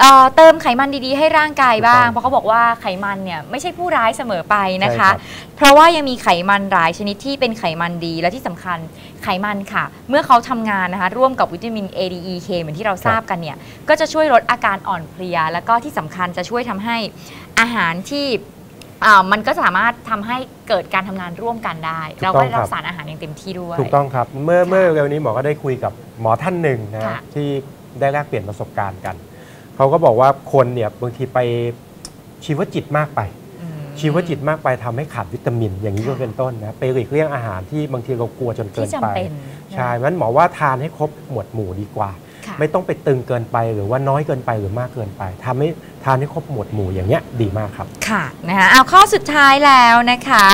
Speaker 1: เอ่อเติมไขมันดีๆ ให้ร่างกายบ้าง
Speaker 2: ถูกต้อง
Speaker 1: เพราะเขาบอกว่าไขมันเนี่ยไม่ใช่ผู้ร้ายเสมอไปนะคะ
Speaker 2: ใช่ครับ
Speaker 1: เพราะว่ายังมีไขมันหลายชนิดที่เป็นไขมันดีและที่สำคัญไขมันค่ะ เมื่อเขาทำงานนะคะ ร่วมกับวิตามิน A D E K เหมือนที่เราทราบกันเนี่ยก็จะช่วยลดอาการอ่อนเพลีย แล้วก็ที่สำคัญจะช่วยทำให้อาหารที่ อ่ามันก็สามารถทำให้เกิดการทำงานร่วมกันได้
Speaker 2: ถูก
Speaker 1: เรา
Speaker 2: ต้
Speaker 1: ก็
Speaker 2: อง
Speaker 1: ได้รับ
Speaker 2: ครับ
Speaker 1: สารอาหารอย่างเต็มที่ด้วย
Speaker 2: ถูกต้องครับ เมื่อ
Speaker 1: ค่ะ
Speaker 2: เมื่อเร็วนี้หมอก็ได้คุยกับหมอท่านหนึ่งนะ
Speaker 1: ค่ะ
Speaker 2: ที่ได้แลกเปลี่ยนประสบการณ์กัน เขาก็บอกว่าคนเนี่ยบางทีไปชีวจิตมากไป
Speaker 1: อืม
Speaker 2: ชีวจิตมากไปทำให้ขาดวิตามิน อย่างนี้ก็
Speaker 1: ค่ะ
Speaker 2: เป็นต้นนะไปหลีกเลี่ยงอาหารที่บางทีเรากลัวจนเกิ
Speaker 1: ที่
Speaker 2: นไป
Speaker 1: จำเป็น
Speaker 2: ใช่งั้นหมอว่าทานให้ครบหมวดหมู่ดีกว่า
Speaker 1: ค่ะ
Speaker 2: ไม่ต้องไปตึงเกินไปหรือว่าน้อยเกินไปหรือมากเกินไปทำให้ทานให้ครบหมวดหมู่อย่างเงี้ยดีมากครับ
Speaker 1: ค่ะนะคะเอาข้อสุดท้ายแล้วนะคะ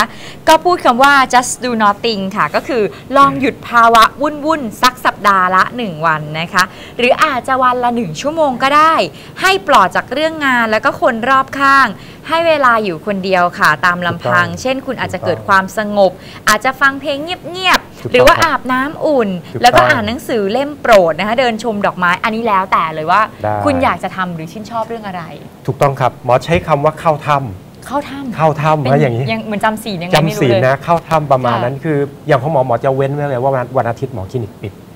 Speaker 1: ก็พูดคำว่า just do nothing ค่ะ ก็คือลองหยุดภาวะวุ่นวุ่นๆสักสัป ดาห์ละ 1 วันนะคะ หรืออาจจะวันละ 1 ชั่วโมงก็ได้ ให้ปลอดจากเรื่องงานแล้วก็คนรอบข้าง ให้เวลาอยู่คนเดียวค่ะ ตามลำพัง
Speaker 2: ถูกต้อง
Speaker 1: เช่น คุณอาจจะ
Speaker 2: ถูกต้อง
Speaker 1: เกิดความสงบ อาจจะฟังเพลงเงียบ
Speaker 2: ถูก
Speaker 1: ๆหรือว่า
Speaker 2: ต้องครับ
Speaker 1: อาบน้ำอุ่น
Speaker 2: ถูก
Speaker 1: แล้วก็
Speaker 2: ต้อง
Speaker 1: อ่านหนังสือเล่มโปรดนะคะ เดินชมดอกไม้อันนี้แล้วแต่เลยว่า
Speaker 2: ได้
Speaker 1: คุณอยากจะทำหรือชื่นชอบเรื่องอะไร
Speaker 2: ถูกต้องครับหมอใช้คำว่าเข้าถ้
Speaker 1: เข้าถ้ำำ
Speaker 2: เข้าถ้ำ
Speaker 1: เป็น
Speaker 2: นะอย่างนี้
Speaker 1: ยังเหมือนจำศีลยังไงไม่
Speaker 2: จำ
Speaker 1: รู้
Speaker 2: ศีล
Speaker 1: เลย
Speaker 2: นะเข้าถ้ำประมาณ
Speaker 1: ค่ะ
Speaker 2: นั้นคือ อย่างของหมอหมอจะเว้นไว้เลยว่าวันวันอาทิตย์หมอคลินิกปิด
Speaker 1: อืม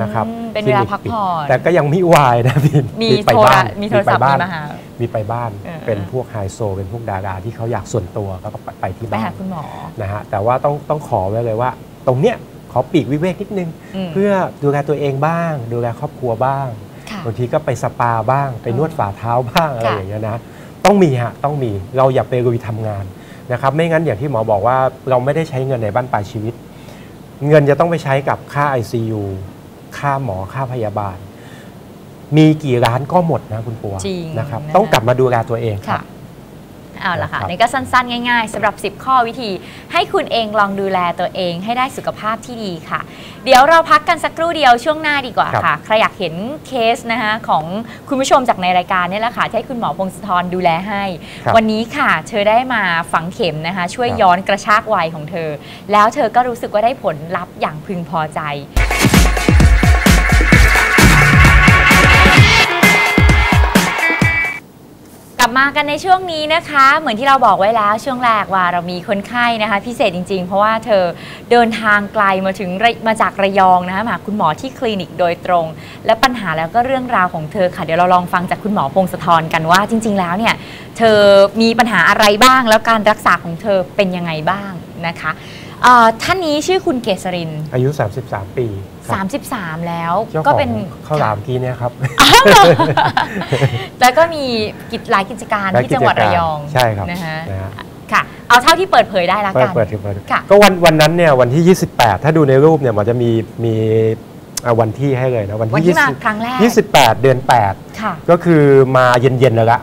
Speaker 2: นะครับ
Speaker 1: เป็นเป็นเวลา
Speaker 2: คลิก
Speaker 1: พักผ่อน
Speaker 2: ปิดแต่ก็ยังมีวายนะพี่
Speaker 1: มี
Speaker 2: ไป
Speaker 1: โทร
Speaker 2: บ้าน
Speaker 1: มีโทรศัพท์
Speaker 2: ไปบ้าน
Speaker 1: มีมาหา
Speaker 2: มีไปบ้าน
Speaker 1: เออ
Speaker 2: เป็นพวกไฮโซ เป็นพวกดาราที่เขาอยากส่วนตัวก็ไปไปที่
Speaker 1: ไป
Speaker 2: บ้า
Speaker 1: หานคุณหมอ
Speaker 2: นะฮะแต่ว่าต้องต้องขอไว้เลยว่า ตรงเนี้ยขอปีกวิเวกนิดนึง
Speaker 1: ม
Speaker 2: เพื่อดูแลตัวเองบ้าง ดูแลครอบครัวบ้าง
Speaker 1: ค่ะ
Speaker 2: บางทีก็ไปสปาบ้าง ไปนวดฝ่าเท้าบ้างอะไร
Speaker 1: ค่ะ
Speaker 2: อย่างเงี้ยนะต้องมีฮะต้องมีเราอย่าไปลุยทำงานนะครับไม่งั้นอย่างที่หมอบอกว่าเราไม่ได้ใช้เงินในบ้านปลายชีวิต เงินจะต้องไปใช้กับค่า ICU ค่าหมอค่าพยาบาล มีกี่ร้านก็หมดนะคุณปัว
Speaker 1: จริง
Speaker 2: นะครับ
Speaker 1: นะคะ
Speaker 2: ต้องกลับมาดูแลตัวเองครั
Speaker 1: ค่ะ
Speaker 2: บ
Speaker 1: เอาละค่ะ
Speaker 2: นะครับ
Speaker 1: นี่ก็สั้นๆ ง่ายๆสำหรับ 10 ข้อวิธี ให้คุณเองลองดูแลตัวเองให้ได้สุขภาพที่ดีค่ะ เดี๋ยวเราพักกันสักครู่เดียวช่วงหน้าดีกว่า
Speaker 2: ครับ
Speaker 1: ค่ะ ใครอยากเห็นเคสนะคะของคุณผู้ชมจากในรายการเนี่ยแหละค่ะที่ให้คุณหมอพงศธรดูแลให้
Speaker 2: ครับ
Speaker 1: วันนี้ค่ะเธอได้มาฝังเข็มนะคะ ช่วย
Speaker 2: ครับ
Speaker 1: ย้อนกระชากวัยของเธอ แล้วเธอก็รู้สึกว่าได้ผลลัพธ์อย่างพึงพอใจ มากันในช่วงนี้นะคะ เหมือนที่เราบอกไว้แล้วช่วงแรกว่าเรามีคนไข้นะคะ พิเศษจริง ๆ เพราะว่าเธอเดินทางไกลมาถึงมาจากระยองนะคะมาคุณหมอที่คลินิกโดยตรง และปัญหาแล้วก็เรื่องราวของเธอค่ะ เดี๋ยวเราลองฟังจากคุณหมอพงศธรกันว่าจริง ๆ แล้วเนี่ยเธอมีปัญหาอะไรบ้าง แล้วการรักษาของเธอเป็นยังไงบ้างนะคะท่านนี้ชื่อคุณเกษริน
Speaker 2: อายุ 33 ปี
Speaker 1: 33 แล้ว
Speaker 2: เจ้าข
Speaker 1: ก็
Speaker 2: อง
Speaker 1: เป็น
Speaker 2: ข้าวหลามกี้เนี่ยครับ
Speaker 1: แล้วก็มีกิจหลายกิจการที่จังหวัดระยอง
Speaker 2: ใช่ครับ
Speaker 1: นะคะ
Speaker 2: นะฮะ
Speaker 1: ค่ะ เอาเท่าที่เปิดเผยได้ละ
Speaker 2: เปิ
Speaker 1: กั
Speaker 2: ด
Speaker 1: น
Speaker 2: เปิดเปิด
Speaker 1: ค่ะ
Speaker 2: ก็วันวันนั้นเนี่ยวันที่ 28 ถ้าดูในรูปเนี่ยหมอจะมีมีอ่าวันที่ให้เลยนะวัน
Speaker 1: วัน
Speaker 2: ที่
Speaker 1: ที่มาครั้งแรก
Speaker 2: 20 28เดือน
Speaker 1: ค่ะ
Speaker 2: 8ก็คือมาเย็นๆแล้วละ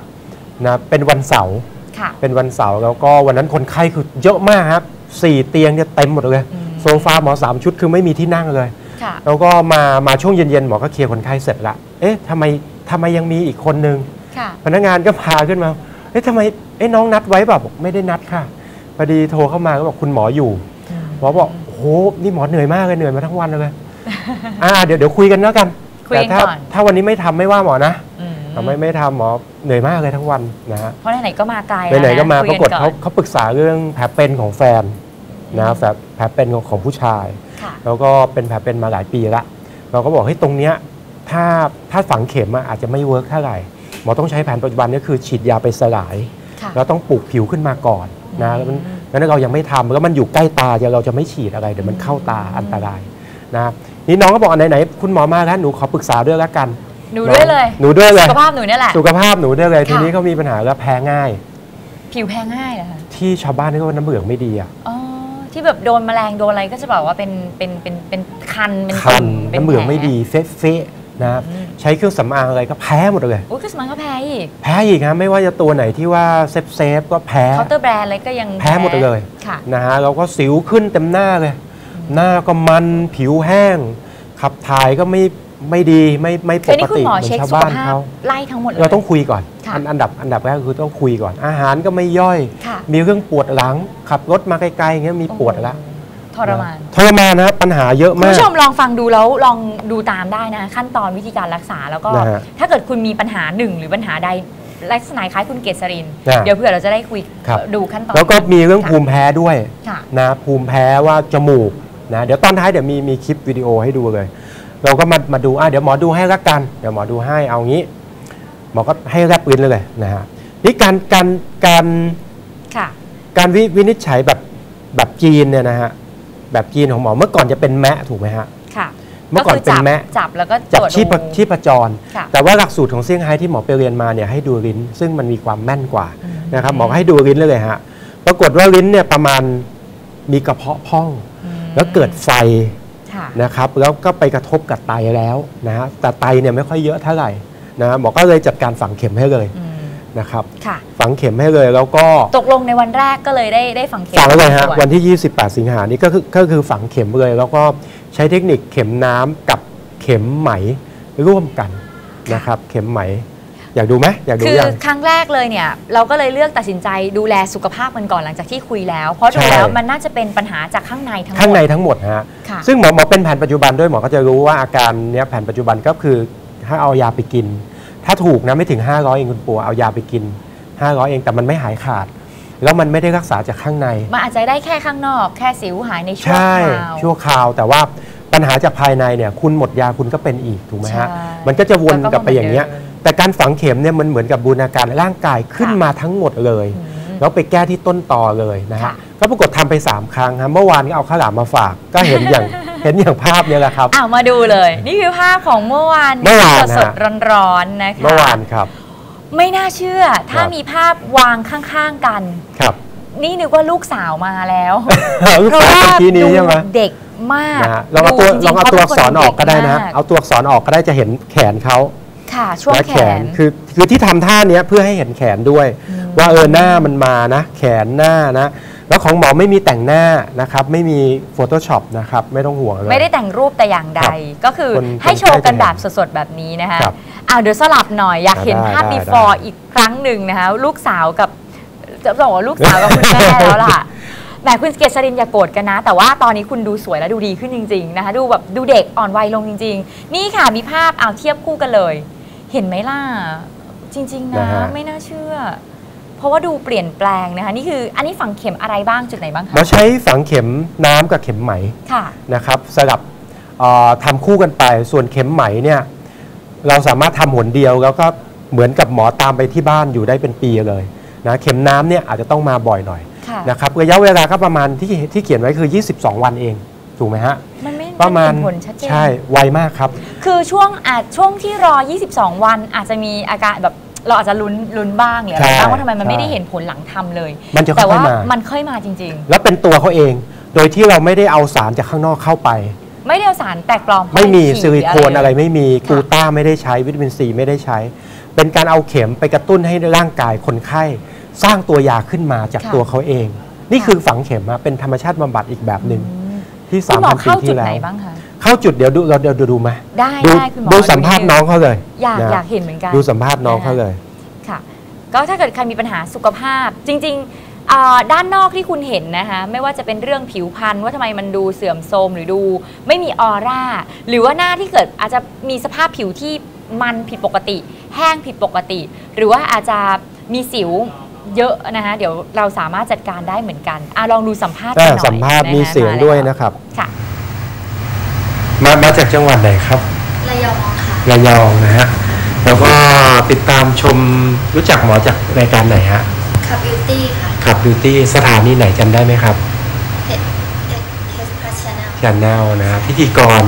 Speaker 2: นะเป็นวันเสาร์
Speaker 1: ค่ะ
Speaker 2: เป็นวันเสาร์แล้วก็วันนั้นคนไข้คือเยอะมากครับสี่เตียงเนี่ยเต็มหมดเลย
Speaker 1: อืม
Speaker 2: โซฟาหมอสามชุดคือไม่มีที่นั่งเลย
Speaker 1: ค่ะ
Speaker 2: แล้วก็มามาช่วงเย็นๆหมอก็เคลียร์คนไข้เสร็จละเอ๊ะทำไมทำไมยังมีอีกคนนึง
Speaker 1: ค่ะ
Speaker 2: พนักงานก็พาขึ้นมาเอ๊ะทำไมเอ๊ะน้องนัดไว้แบบบอกไม่ได้นัดค่ะพอดีโทรเข้ามาก็บอกคุณหมออยู่หมอบอกโอ้โหนี่หมอเหนื่อยมากเลยเหนื่อยมาทั้งวันเลยอ่าเดี๋ยวเดี๋ยวคุยกันแล้วกัน
Speaker 1: คุย
Speaker 2: แต่
Speaker 1: กัน
Speaker 2: ถ้า
Speaker 1: ก่อน
Speaker 2: ถ้าวันนี้ไม่ทำไม่ว่าหมอนะ
Speaker 1: อืม
Speaker 2: ทำไม่ไม่ทำหมอเหนื่อยมากเลยทั้งวันนะฮะ
Speaker 1: เพราะไหนๆก็มาไกล
Speaker 2: ไหนๆก็มา
Speaker 1: คุ
Speaker 2: ป
Speaker 1: ย
Speaker 2: รากฏ
Speaker 1: นอน
Speaker 2: เขาเขาปรึกษาเรื่องแผลเป็นของแฟนนะแผลแผลเป็นของของผู้ชาย
Speaker 1: ค่ะ
Speaker 2: แล้วก็เป็นแผลเป็นมาหลายปีละ เราก็บอกเฮ้ยตรงเนี้ยถ้าถ้าฝังเข็มอะอาจจะไม่เวิร์กเท่าไหร่หมอต้องใช้แผนปัจจุบันก็คือฉีดยาไปสลาย
Speaker 1: ค่ะ
Speaker 2: แล้วต้องปลูกผิวขึ้นมาก่อนนะแล้วมันงั้นเรายังไม่ทำแล้วมันอยู่ใกล้ตาเดี๋ยวเราจะไม่ฉีดอะไรเดี๋ยวมันเข้าตาอันตรายนะนี่น้องก็บอกอันไหนๆคุณหมอมาแล้วหนูขอปรึกษาด้วยแล้วกัน
Speaker 1: หนูด้วยเลย
Speaker 2: หนูด้วยเลย
Speaker 1: สุขภาพหนูเนี่ยแหละ
Speaker 2: สุขภาพหนูด้วยเลย
Speaker 1: ค่ะ
Speaker 2: ทีนี้เขามีปัญหาแล้วแพ้ง่าย
Speaker 1: ผิวแพ้ง่ายเหรอคะ
Speaker 2: ที่ชาวบ้านนี่ก็ว่าน้ำเหลืองไม่ดีอะ
Speaker 1: อ๋อ ที่แบบโดนแมลงโดนอะไรก็จะบอกว่าเป็นเป็นเป็นเป็นคันเป็น
Speaker 2: คัน
Speaker 1: ตุ่มป็
Speaker 2: น้ำเหลือง
Speaker 1: แผล
Speaker 2: ไม่ดีเฟะเฟะๆนะใช้เครื่องสำอางอะไรก็แพ้หมดเลย
Speaker 1: อุ้ยคือสมันก็แพ้อีก
Speaker 2: แพ้อีกฮะไม่ว่าจะตัวไหนที่ว่าเซฟเซฟก็แพ้
Speaker 1: เคาน์เตอร์แบรนด์อะไรก็ยัง
Speaker 2: แพ้หมดเลย
Speaker 1: ค่ะ
Speaker 2: นะฮะเราก็สิวขึ้นเต็มหน้าเลย หน้าก็มันผิวแห้ง ขับถ่ายก็ไม่ไม่ดีไม่ไม่ป
Speaker 1: คือนี่
Speaker 2: ก
Speaker 1: คุณ
Speaker 2: ติ
Speaker 1: หมอ
Speaker 2: เหมือ
Speaker 1: เช็คน
Speaker 2: ชาว
Speaker 1: สุข
Speaker 2: บ้าน
Speaker 1: ภาพ
Speaker 2: เขา
Speaker 1: ไล่ทั้งหมดเลย
Speaker 2: เราต้องคุยก่อน
Speaker 1: ค่ะ
Speaker 2: อันอันดับอันดับแรกคือต้องคุยก่อน อาหารก็ไม่ย่อย
Speaker 1: ค่ะ
Speaker 2: มีเรื่องปวดหลัง ขับรถมาไกลๆอย่างเงี้ยมีปวดละ
Speaker 1: ทรมาน
Speaker 2: ทรมานนะปัญหาเยอะ
Speaker 1: คุณ
Speaker 2: มาก
Speaker 1: ผู้ชมลองฟังดูแล้วลองดูตามได้นะ ขั้นตอนวิธีการรักษาแล้วก็
Speaker 2: นะฮะ
Speaker 1: ถ้าเกิดคุณมีปัญหาหนึ่งหรือปัญหาใดลักษณะคล้ายคุณเกษริน
Speaker 2: นะ
Speaker 1: เดี๋ยวเผื่อเราจะได้คุย
Speaker 2: ครับ
Speaker 1: ดูขั้นตอน
Speaker 2: แล้วก็มีเรื่อง
Speaker 1: ค่ะ
Speaker 2: ภูมิแพ้ด้วย
Speaker 1: ค่ะ
Speaker 2: นะภูมิแพ้ว่าจมูกนะเดี๋ยวตอนท้ายเดี๋ยวมีมีคลิปวิดีโอให้ดูเลย เราก็มามาดูอะเดี๋ยวหมอดูให้ละกัน เดี๋ยวหมอดูให้เอางี้ หมอก็ให้แลบลิ้นเลยนะฮะนี่การการการ
Speaker 1: ค่ะ
Speaker 2: การวิวินิจฉัยแบบแบบจีนเนี่ยนะฮะแบบจีนของหมอเมื่อก่อนจะเป็นแมะถูกไหมฮะ
Speaker 1: ค่ะ
Speaker 2: เมื่อก่อนเป็นแมะ
Speaker 1: จับแล้วก็
Speaker 2: จับ
Speaker 1: ตรวจ
Speaker 2: ชีพ
Speaker 1: ดู
Speaker 2: ชีพจร
Speaker 1: ค่ะ
Speaker 2: แต่ว่าหลักสูตรของเซี่ยงไฮ้ที่หมอไปเรียนมาเนี่ยให้ดูลิ้น ซึ่งมันมีความแม่นกว่า
Speaker 1: อืม
Speaker 2: นะครับหมอก็ให้ดูลิ้นเลยเลยฮะปรากฏว่าลิ้นเนี่ยประมาณมีกระเพาะพอง
Speaker 1: อืม
Speaker 2: แล้วเกิดไฟ
Speaker 1: ค่ะ
Speaker 2: นะครับแล้วก็ไปกระทบกับไตแล้วนะฮะแต่ไตเนี่ยไม่ค่อยเยอะเท่าไหร่ นะหมอก็เลยจัดการฝังเข็มให้เลย
Speaker 1: อืม
Speaker 2: นะครับ
Speaker 1: ค่ะ
Speaker 2: ฝังเข็มให้เลยแล้วก็
Speaker 1: ตกลงในวันแรกก็เลยได้ได้ฝังเข็ม
Speaker 2: ฝังเลยฮะ
Speaker 1: ส่น
Speaker 2: วันที่ 28 สิงหานี้ก็คือก็คือฝังเข็มเลย แล้วก็ใช้เทคนิคเข็มน้ำกับเข็มไหมร่วมกันนะครับ เข็มไหมอยากดูไหมอยากดู
Speaker 1: คือ
Speaker 2: ยัง
Speaker 1: ครั้งแรกเลยเนี่ยเราก็เลยเลือกตัดสินใจดูแลสุขภาพมันก่อนหลังจากที่คุยแล้ว เพราะดู
Speaker 2: ใช่
Speaker 1: แล้วมันน่าจะเป็นปัญหาจากข้างในทั้งหมด
Speaker 2: ข้างในทั้งหมดฮะ
Speaker 1: ค่ะ
Speaker 2: ซึ่งหมอหมอเป็นแผนปัจจุบันด้วยหมอก็จะรู้ว่าอาการเนี้ยแผนปัจจุบันก็คือ ถ้าเอายาไปกิน ถ้าถูกนะไม่ถึง 500 เองคุณปัวเอายาไปกิน 500 เองแต่มันไม่หายขาด แล้วมันไม่ได้รักษาจากข้างใน
Speaker 1: มันอาจจะได้แค่ข้างนอก แค่สิวหายในชั่ว
Speaker 2: ใช่
Speaker 1: คราว
Speaker 2: ชั่วคราวแต่ว่าปัญหาจากภายในเนี่ยคุณหมดยาคุณก็เป็นอีกถูกไหมฮะ
Speaker 1: ใช่
Speaker 2: มันก็จะวน
Speaker 1: แล้วก็
Speaker 2: กลับไปอย่างเงี้ย
Speaker 1: เหมือนเดิม
Speaker 2: แต่การฝังเข็มเนี่ยมันเหมือนกับบูรณาการร่างกายขึ้น
Speaker 1: ค่ะ
Speaker 2: มาทั้งหมดเลย
Speaker 1: อืม
Speaker 2: แล้วไปแก้ที่ต้นตอเลยนะฮะ
Speaker 1: ค่ะ
Speaker 2: ก็ปรากฏทำไป 3 ครั้งครับเมื่อวานก็เอาข้าวหลามมาฝาก ก็เห็นอย่าง เห็นอย่างภาพเนี่ยแหละครับ
Speaker 1: อ้าวมาดูเลย นี่คือภาพของเมื่อวาน
Speaker 2: เมื่อวาน
Speaker 1: สด
Speaker 2: ฮะ
Speaker 1: ๆร้อนๆนะคะ
Speaker 2: เมื่อวานครับ
Speaker 1: ไม่น่าเชื่อ ถ้า
Speaker 2: ครับ
Speaker 1: มีภาพวางข้างๆกัน
Speaker 2: ครับ
Speaker 1: นี่นึกว่าลูกสาวมาแล้ว
Speaker 2: ลูก
Speaker 1: เพราะ
Speaker 2: สาว
Speaker 1: ว่า
Speaker 2: เมื่อกี้นี้
Speaker 1: ดู
Speaker 2: ใช่ไหม
Speaker 1: เด็กมาก
Speaker 2: นะฮะลองเอาตัว
Speaker 1: ดูจ
Speaker 2: ล
Speaker 1: ริ
Speaker 2: อง
Speaker 1: ๆ
Speaker 2: เอาตัวอักษรออกก็ได้นะ
Speaker 1: เขาเป็นค
Speaker 2: เอาตัวอักษรออกก็ได้จะเห็นแขนเขา
Speaker 1: ค่ะ ช่วง
Speaker 2: และ
Speaker 1: แขน
Speaker 2: คือคือที่ทำท่าเนี้ยเพื่อให้เห็นแขนด้วย ว่าเออหน้ามันมานะ แขนหน้านะ แล้วของหมอไม่มีแต่งหน้านะครับ ไม่มี Photoshop นะครับ ไม่ต้องห่วงเลย
Speaker 1: ไม่ได้แต่งรูปแต่อย่างใด
Speaker 2: ครับ
Speaker 1: ก็คือ
Speaker 2: คน
Speaker 1: ให้โชว์กัน
Speaker 2: คนไข้จะเห็น
Speaker 1: แบบสดๆ แบบนี้นะคะ
Speaker 2: ครับ
Speaker 1: อ้าวเดี๋ยวสลับหน่อยอยากเห็น
Speaker 2: ได้
Speaker 1: ภาพ
Speaker 2: ได้
Speaker 1: before
Speaker 2: ได้
Speaker 1: อีกครั้งหนึ่งนะคะ ลูกสาวกับจะบอกว่าลูกสาวกับคุณแม่แล้วล่ะแหมคุณเกษรินอย่าโกรธกันนะ แต่ว่าตอนนี้คุณดูสวยและดูดีขึ้นจริง ๆ นะคะ ดูแบบดูเด็กอ่อนวัยลงจริง ๆ นี่ค่ะมีภาพเอาเทียบคู่กันเลย เห็นไหมล่ะจริง ๆ นะ
Speaker 2: นะฮะ
Speaker 1: ไม่น่าเชื่อเพ ราะว่าดูเปลี่ยนแปลงนะคะนี่คืออันนี้ฝังเข็มอะไรบ้างจุดไหนบ้าง
Speaker 2: หมอ
Speaker 1: คะ
Speaker 2: ใช้ฝังเข็มน้ำกับเข็มไหม
Speaker 1: ค่ะ
Speaker 2: นะครับสลับเอ่อทำคู่กันไป ส่วนเข็มไหมเนี่ยเราสามารถทำหนเดียวแล้วก็เหมือนกับหมอตามไปที่บ้านอยู่ได้เป็นปีเลยนะเข็มน้ำเนี่ยอาจจะต้องมาบ่อยหน่อย
Speaker 1: ค่ะ
Speaker 2: นะครับระยะเวลาก็ประมาณที่ที่เขียนไว้คือ 22 วันเองถูกไหมฮะ
Speaker 1: มันไม่
Speaker 2: ประมาณ
Speaker 1: ไเห็นผลชัดเจน
Speaker 2: ใช่ไวมากครับ
Speaker 1: คือช่วงอาจช่วงที่รอ 22 วันอาจจะมีอาการแบบ เราอาจจะลุ้นลุ้นบ้างหรืออะไร
Speaker 2: ใช่
Speaker 1: บ้างว่าทำไมมัน
Speaker 2: ใช่
Speaker 1: ไม่ได้เห็นผลหลังทำเลย
Speaker 2: มันจะ
Speaker 1: แต่
Speaker 2: ค่อย
Speaker 1: ว่า
Speaker 2: ๆมา
Speaker 1: มันค่อยมาจริง
Speaker 2: แล้วเป็นตัวเขาเอง โดยที่เราไม่ได้เอาสารจากข้างนอกเข้าไป
Speaker 1: ๆไม่ได้เอาสารแปลกปลอม
Speaker 2: ไม่มี
Speaker 1: เข้าป
Speaker 2: ซิลิโคนอะไร
Speaker 1: เลย
Speaker 2: ไม่มีกลูต้าไม่ได้ใช้วิตามินซีไม่ได้ใช้ เป็นการเอาเข็มไปกระตุ้นให้ร่างกายคนไข้ สร้างตัวยาขึ้นมาจาก
Speaker 1: ค่ะ
Speaker 2: ตัวเขาเอง นี่
Speaker 1: ค่ะ
Speaker 2: คือฝังเข็มอะเป็นธรรมชาติบำบัดอีกแบบหนึ่ง
Speaker 1: อืม
Speaker 2: ที่
Speaker 1: คุณหมอ
Speaker 2: 3,000ปี
Speaker 1: เข้าจุ
Speaker 2: ที่
Speaker 1: ด
Speaker 2: แล้
Speaker 1: ไหน
Speaker 2: ว
Speaker 1: บ้างคะ
Speaker 2: เข้าจุดเดี๋ยวดูเราเดี๋ยวดูดูไหม
Speaker 1: ได้
Speaker 2: ดู
Speaker 1: ได้คุณหมอ
Speaker 2: ดูสัมภาษณ์น้องเขาเลย
Speaker 1: อยาก
Speaker 2: นะ
Speaker 1: อยากเห็นเหมือนกัน
Speaker 2: ดูสัมภาษณ์น้องเขาเลย
Speaker 1: ค่ะ ก็ถ้าเกิดใครมีปัญหาสุขภาพ จริงๆอ่าด้านนอกที่คุณเห็นนะคะไม่ว่าจะเป็นเรื่องผิวพรรณว่าทำไมมันดูเสื่อมโทรมหรือดู ไม่มีออร่า หรือว่าหน้าที่เกิดอาจจะมีสภาพผิวที่มันผิดปกติ แห้งผิดปกติ หรือว่าอาจจะมีสิวเยอะนะคะเดี๋ยวเราสามารถจัดการได้เหมือนกันอะลองดูสัมภาษณ์กันหน่อย
Speaker 2: สัมภาษณ์
Speaker 1: นะคะ
Speaker 2: มีเสียงา
Speaker 1: แล้
Speaker 2: ด้วยนะครับ
Speaker 1: ค่ะ
Speaker 2: มามาจากจังหวัดไหนครับ
Speaker 3: ระยองค่ะ
Speaker 2: ระยองนะฮะ แล้วก็ติดตามชมรู้จักหมอจากรายการไหนฮะ
Speaker 3: คับบิวตี้ค่ะ
Speaker 2: ขับบิวตี้สถานีไหนจำได้ไหมครับ
Speaker 3: เฮดเฮดเฮดพัชแนล
Speaker 2: ชาแนลนะฮะพิธีกร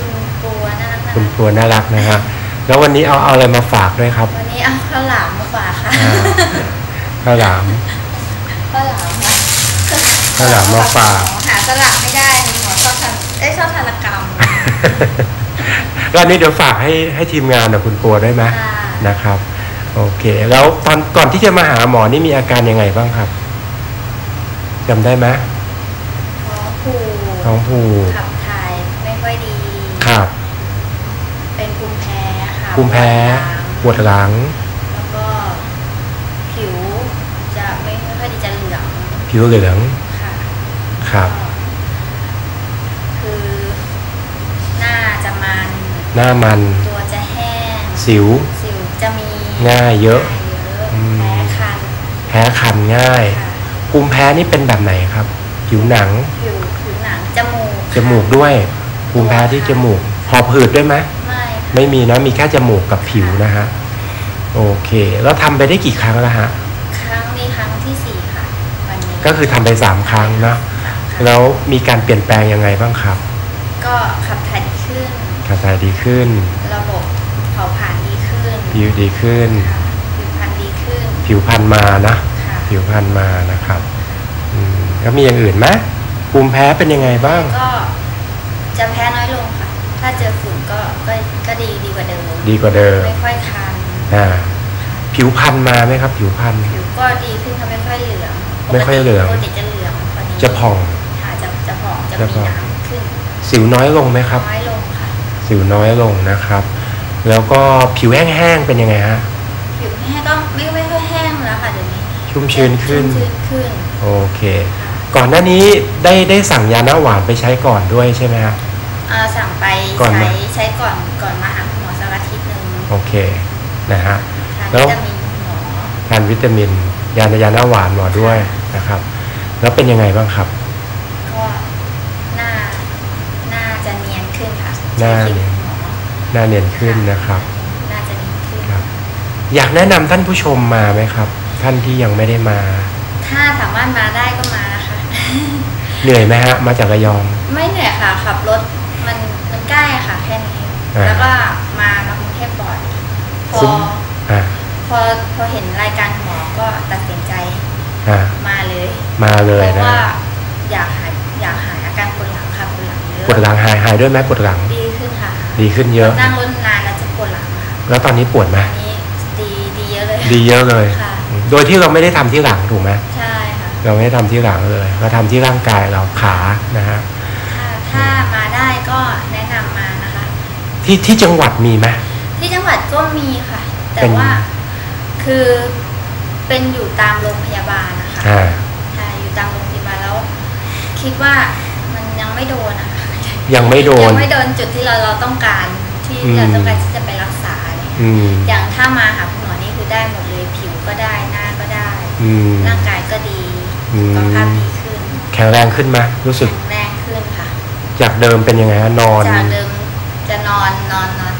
Speaker 3: คุณปัวน่ารักน่า
Speaker 2: คุณ
Speaker 3: รัก
Speaker 2: ตัวน่ารักนะฮะ แล้ววันนี้เอาเอาอะไรมาฝากด้วยครับ
Speaker 3: วันนี้เอาข้าวหลามมาฝากค่ะ
Speaker 2: อ่าข้าวหลาม
Speaker 3: ข้าวหลามค่ะ
Speaker 2: ข้าวหลามมาฝาก
Speaker 3: หาสลักไม่ได้หมอชอบทำ ได้ยชอบธนกรรม
Speaker 2: แล้วอันนี้เดี๋ยวฝากให้ให้ทีมงานกับคุณปัวด้วยไหม
Speaker 3: ค่ะ
Speaker 2: นะครับ โอเค แล้วตอนก่อนที่จะมาหาหมอนี่มีอาการยังไงบ้างครับจำได้ไหม
Speaker 3: ท้องผู
Speaker 2: ท้องผูก
Speaker 3: ขับถ่ายไม่ค่อยดี
Speaker 2: ครับ
Speaker 3: เป็นภูมิแพ้ค่ะ
Speaker 2: ภูมิแพ้ปวดหลัง
Speaker 3: แล้วก็ผิวจะไม่ไม่ค่อยดีจะเหลือง
Speaker 2: ผิวเหลือง
Speaker 3: ค่ะ
Speaker 2: ครับ
Speaker 3: คือหน้าจะมัน
Speaker 2: หน้ามัน
Speaker 3: ตัวจะแห้ง
Speaker 2: สิว
Speaker 3: สิวจะมี
Speaker 2: ง่ายเยอะ
Speaker 3: ง่ายเยอะ
Speaker 2: อืม
Speaker 3: แพ้คัน
Speaker 2: แพ้คันง่าย
Speaker 3: ค่ะ
Speaker 2: ภูมิแพ้นี่เป็นแบบไหนครับ ผิวหนัง
Speaker 3: ผิวผิวหนังจมูก
Speaker 2: จมูกด้วย ภูมิแพ้ที่จมูก หอบหืดด้วยไหม
Speaker 3: ไม่ค่ะ
Speaker 2: ไม่มีนะ มีแค่จมูกกับผิวนะฮะ โอเค แล้วทำไปได้กี่ครั้งแล้วฮะ
Speaker 3: ครั้งนี้ครั้งที่สี่ค่ะวันนี้
Speaker 2: ก็คือทำไปสามครั้งเนอะ
Speaker 3: ค่ะ
Speaker 2: แล้วมีการเปลี่ยนแปลงยังไงบ้างครับ
Speaker 3: ก็ขับถ่ายดีขึ้น
Speaker 2: กระจายดีขึ้น
Speaker 3: ระบบเผาผลาญดีขึ้น
Speaker 2: ผิวดีขึ้น
Speaker 3: ค่ะผิวพรรณดีขึ้น
Speaker 2: ผิวพรรณมานะ
Speaker 3: ค่ะ
Speaker 2: ผิวพรรณมานะครับอืมแล้วมีอย่างอื่นไหมภูมิแพ้เป็นยังไงบ้าง
Speaker 3: ก็จะแพ้น้อยลงค่ะ ถ้าเจอฝุ่นก็ก็ก็ดีดีกว่าเดิม
Speaker 2: ดีกว่าเดิม
Speaker 3: ไม่ค่อยคัน
Speaker 2: อ่าผิวพรรณมาไหมครับ ผิวพรรณ
Speaker 3: ผิวก็ดีขึ้นค่ะไม่ค่อยเหลือง
Speaker 2: ไม่ค่อยเหลือง
Speaker 3: ปกติจะเหลืองกว่านี้
Speaker 2: จะผ่อง
Speaker 3: ค่ะจะจะผ่องจะ
Speaker 2: จะ
Speaker 3: มี
Speaker 2: ผ่อง
Speaker 3: น้ำขึ้น
Speaker 2: สิวน้อยลงไหมครับ
Speaker 3: น้อยลงค่ะ
Speaker 2: สิวน้อยลงนะครับ แล้วก็ผิวแห้งๆเป็นยังไงฮะ
Speaker 3: ผิวแห้งก็ไม่ไม่ค่อยแห้งแล้วค่ะเดี๋ยวนี้
Speaker 2: ชุ่มชื้นขึ้น
Speaker 3: ชุ่มชื้นขึ้น
Speaker 2: โอเค
Speaker 3: ค่ะ
Speaker 2: ก่อนหน้านี้ได้ได้สั่งยาหน้าหวานไปใช้ก่อนด้วยใช่ไหมฮะ
Speaker 3: อ่าสั่งไป
Speaker 2: ก่อนมา
Speaker 3: ใช้ใช้ก่อนก่อนมาหาคุณหมอสักอาทิตย์หนึ่ง
Speaker 2: โอเคนะฮะ
Speaker 3: ทาน
Speaker 2: แล้
Speaker 3: วิ
Speaker 2: ว
Speaker 3: ตามินหมอ
Speaker 2: ทานวิตามินยาในยาหน้าหวานหมอด้วยนะครับ แล้วเป็นยังไงบ้างครับ
Speaker 3: ก็หน้าหน้าจะเนียนขึ้น ขึ้นค่ะ
Speaker 2: หน้า
Speaker 3: ใช้ครีม
Speaker 2: เนี่ย
Speaker 3: หมอ
Speaker 2: หน้าเนียนขึ้นนะครับ
Speaker 3: น่าจะดีขึ้น
Speaker 2: ครับ อยากแนะนำท่านผู้ชมมาไหมครับ ท่านที่ยังไม่ได้มา
Speaker 3: ถ้าสามารถมาได้ก็มานะคะ
Speaker 2: เหนื่อยไหมฮะ มาจากระยอง
Speaker 3: ไม่เหนื่อยค่ะ ขับรถมันมันใกล้อะค่ะ แค่นี้
Speaker 2: อ่า
Speaker 3: แล้วก็มามากรุงเทพบ่อยพ
Speaker 2: คุ้
Speaker 3: อ
Speaker 2: มอ่า
Speaker 3: พอพอเห็นรายการหมอก็ตัดสินใจ
Speaker 2: อ่า
Speaker 3: มาเลย
Speaker 2: มาเลย
Speaker 3: เพ
Speaker 2: นะ
Speaker 3: ราะว่าอยากหายอยากหายอาการปวดหลังค่ะปวดหลังเยอะ
Speaker 2: ปวดหลังหายหายด้วยไหมปวดหลัง
Speaker 3: ดีขึ้นค่ะ
Speaker 2: ดีขึ้นเยอะ
Speaker 3: นั่งรถนานแล้วจะปวดหลังค่ะ
Speaker 2: แล้วตอนนี้ปวดไหม
Speaker 3: อันนี้ดีดีเยอะเลย
Speaker 2: ดีเยอะเลย
Speaker 3: ค่ะ
Speaker 2: โดยที่เราไม่ได้ทำที่หลังถูกไหม
Speaker 3: ใช่ค่ะ
Speaker 2: เราไม่ได้ทำที่หลังเลยเราทำที่ร่างกายเราขานะฮะ
Speaker 3: ถ้าถ้ามาได้ก็แนะนำมานะคะ
Speaker 2: ที่ที่จังหวัดมีไหม
Speaker 3: ที่จังหวัดก็มีค่ะ แต่
Speaker 2: เป็น
Speaker 3: ว่าคือเป็นอยู่ตามโรงพยาบาลนะคะ
Speaker 2: อ่า
Speaker 3: ใช่อยู่ตามโรงพยาบาลแล้ว คิดว่ามันยังไม่โดนนะคะ
Speaker 2: ยังไม่โดน
Speaker 3: ยังไม่โดนจุดที่เราเราต้องการที่
Speaker 2: อืม
Speaker 3: เราต้องการที่จะไปรักษาอะไรอย่างเงี้ย
Speaker 2: อืม
Speaker 3: อย่างถ้ามาหาคุณหมอนี่คือได้หมดเลยผิวก็ได้หน้าก็ได้
Speaker 2: อืม
Speaker 3: ร่างกายก็ดี
Speaker 2: อืม
Speaker 3: สุขภาพดีขึ้น
Speaker 2: แข็งแรงขึ้นไหมรู้สึก
Speaker 3: แข็งแรงขึ้นค่ะ
Speaker 2: จากเดิมเป็นยังไงฮะนอน
Speaker 3: จากเดิมจะนอนนอนนอน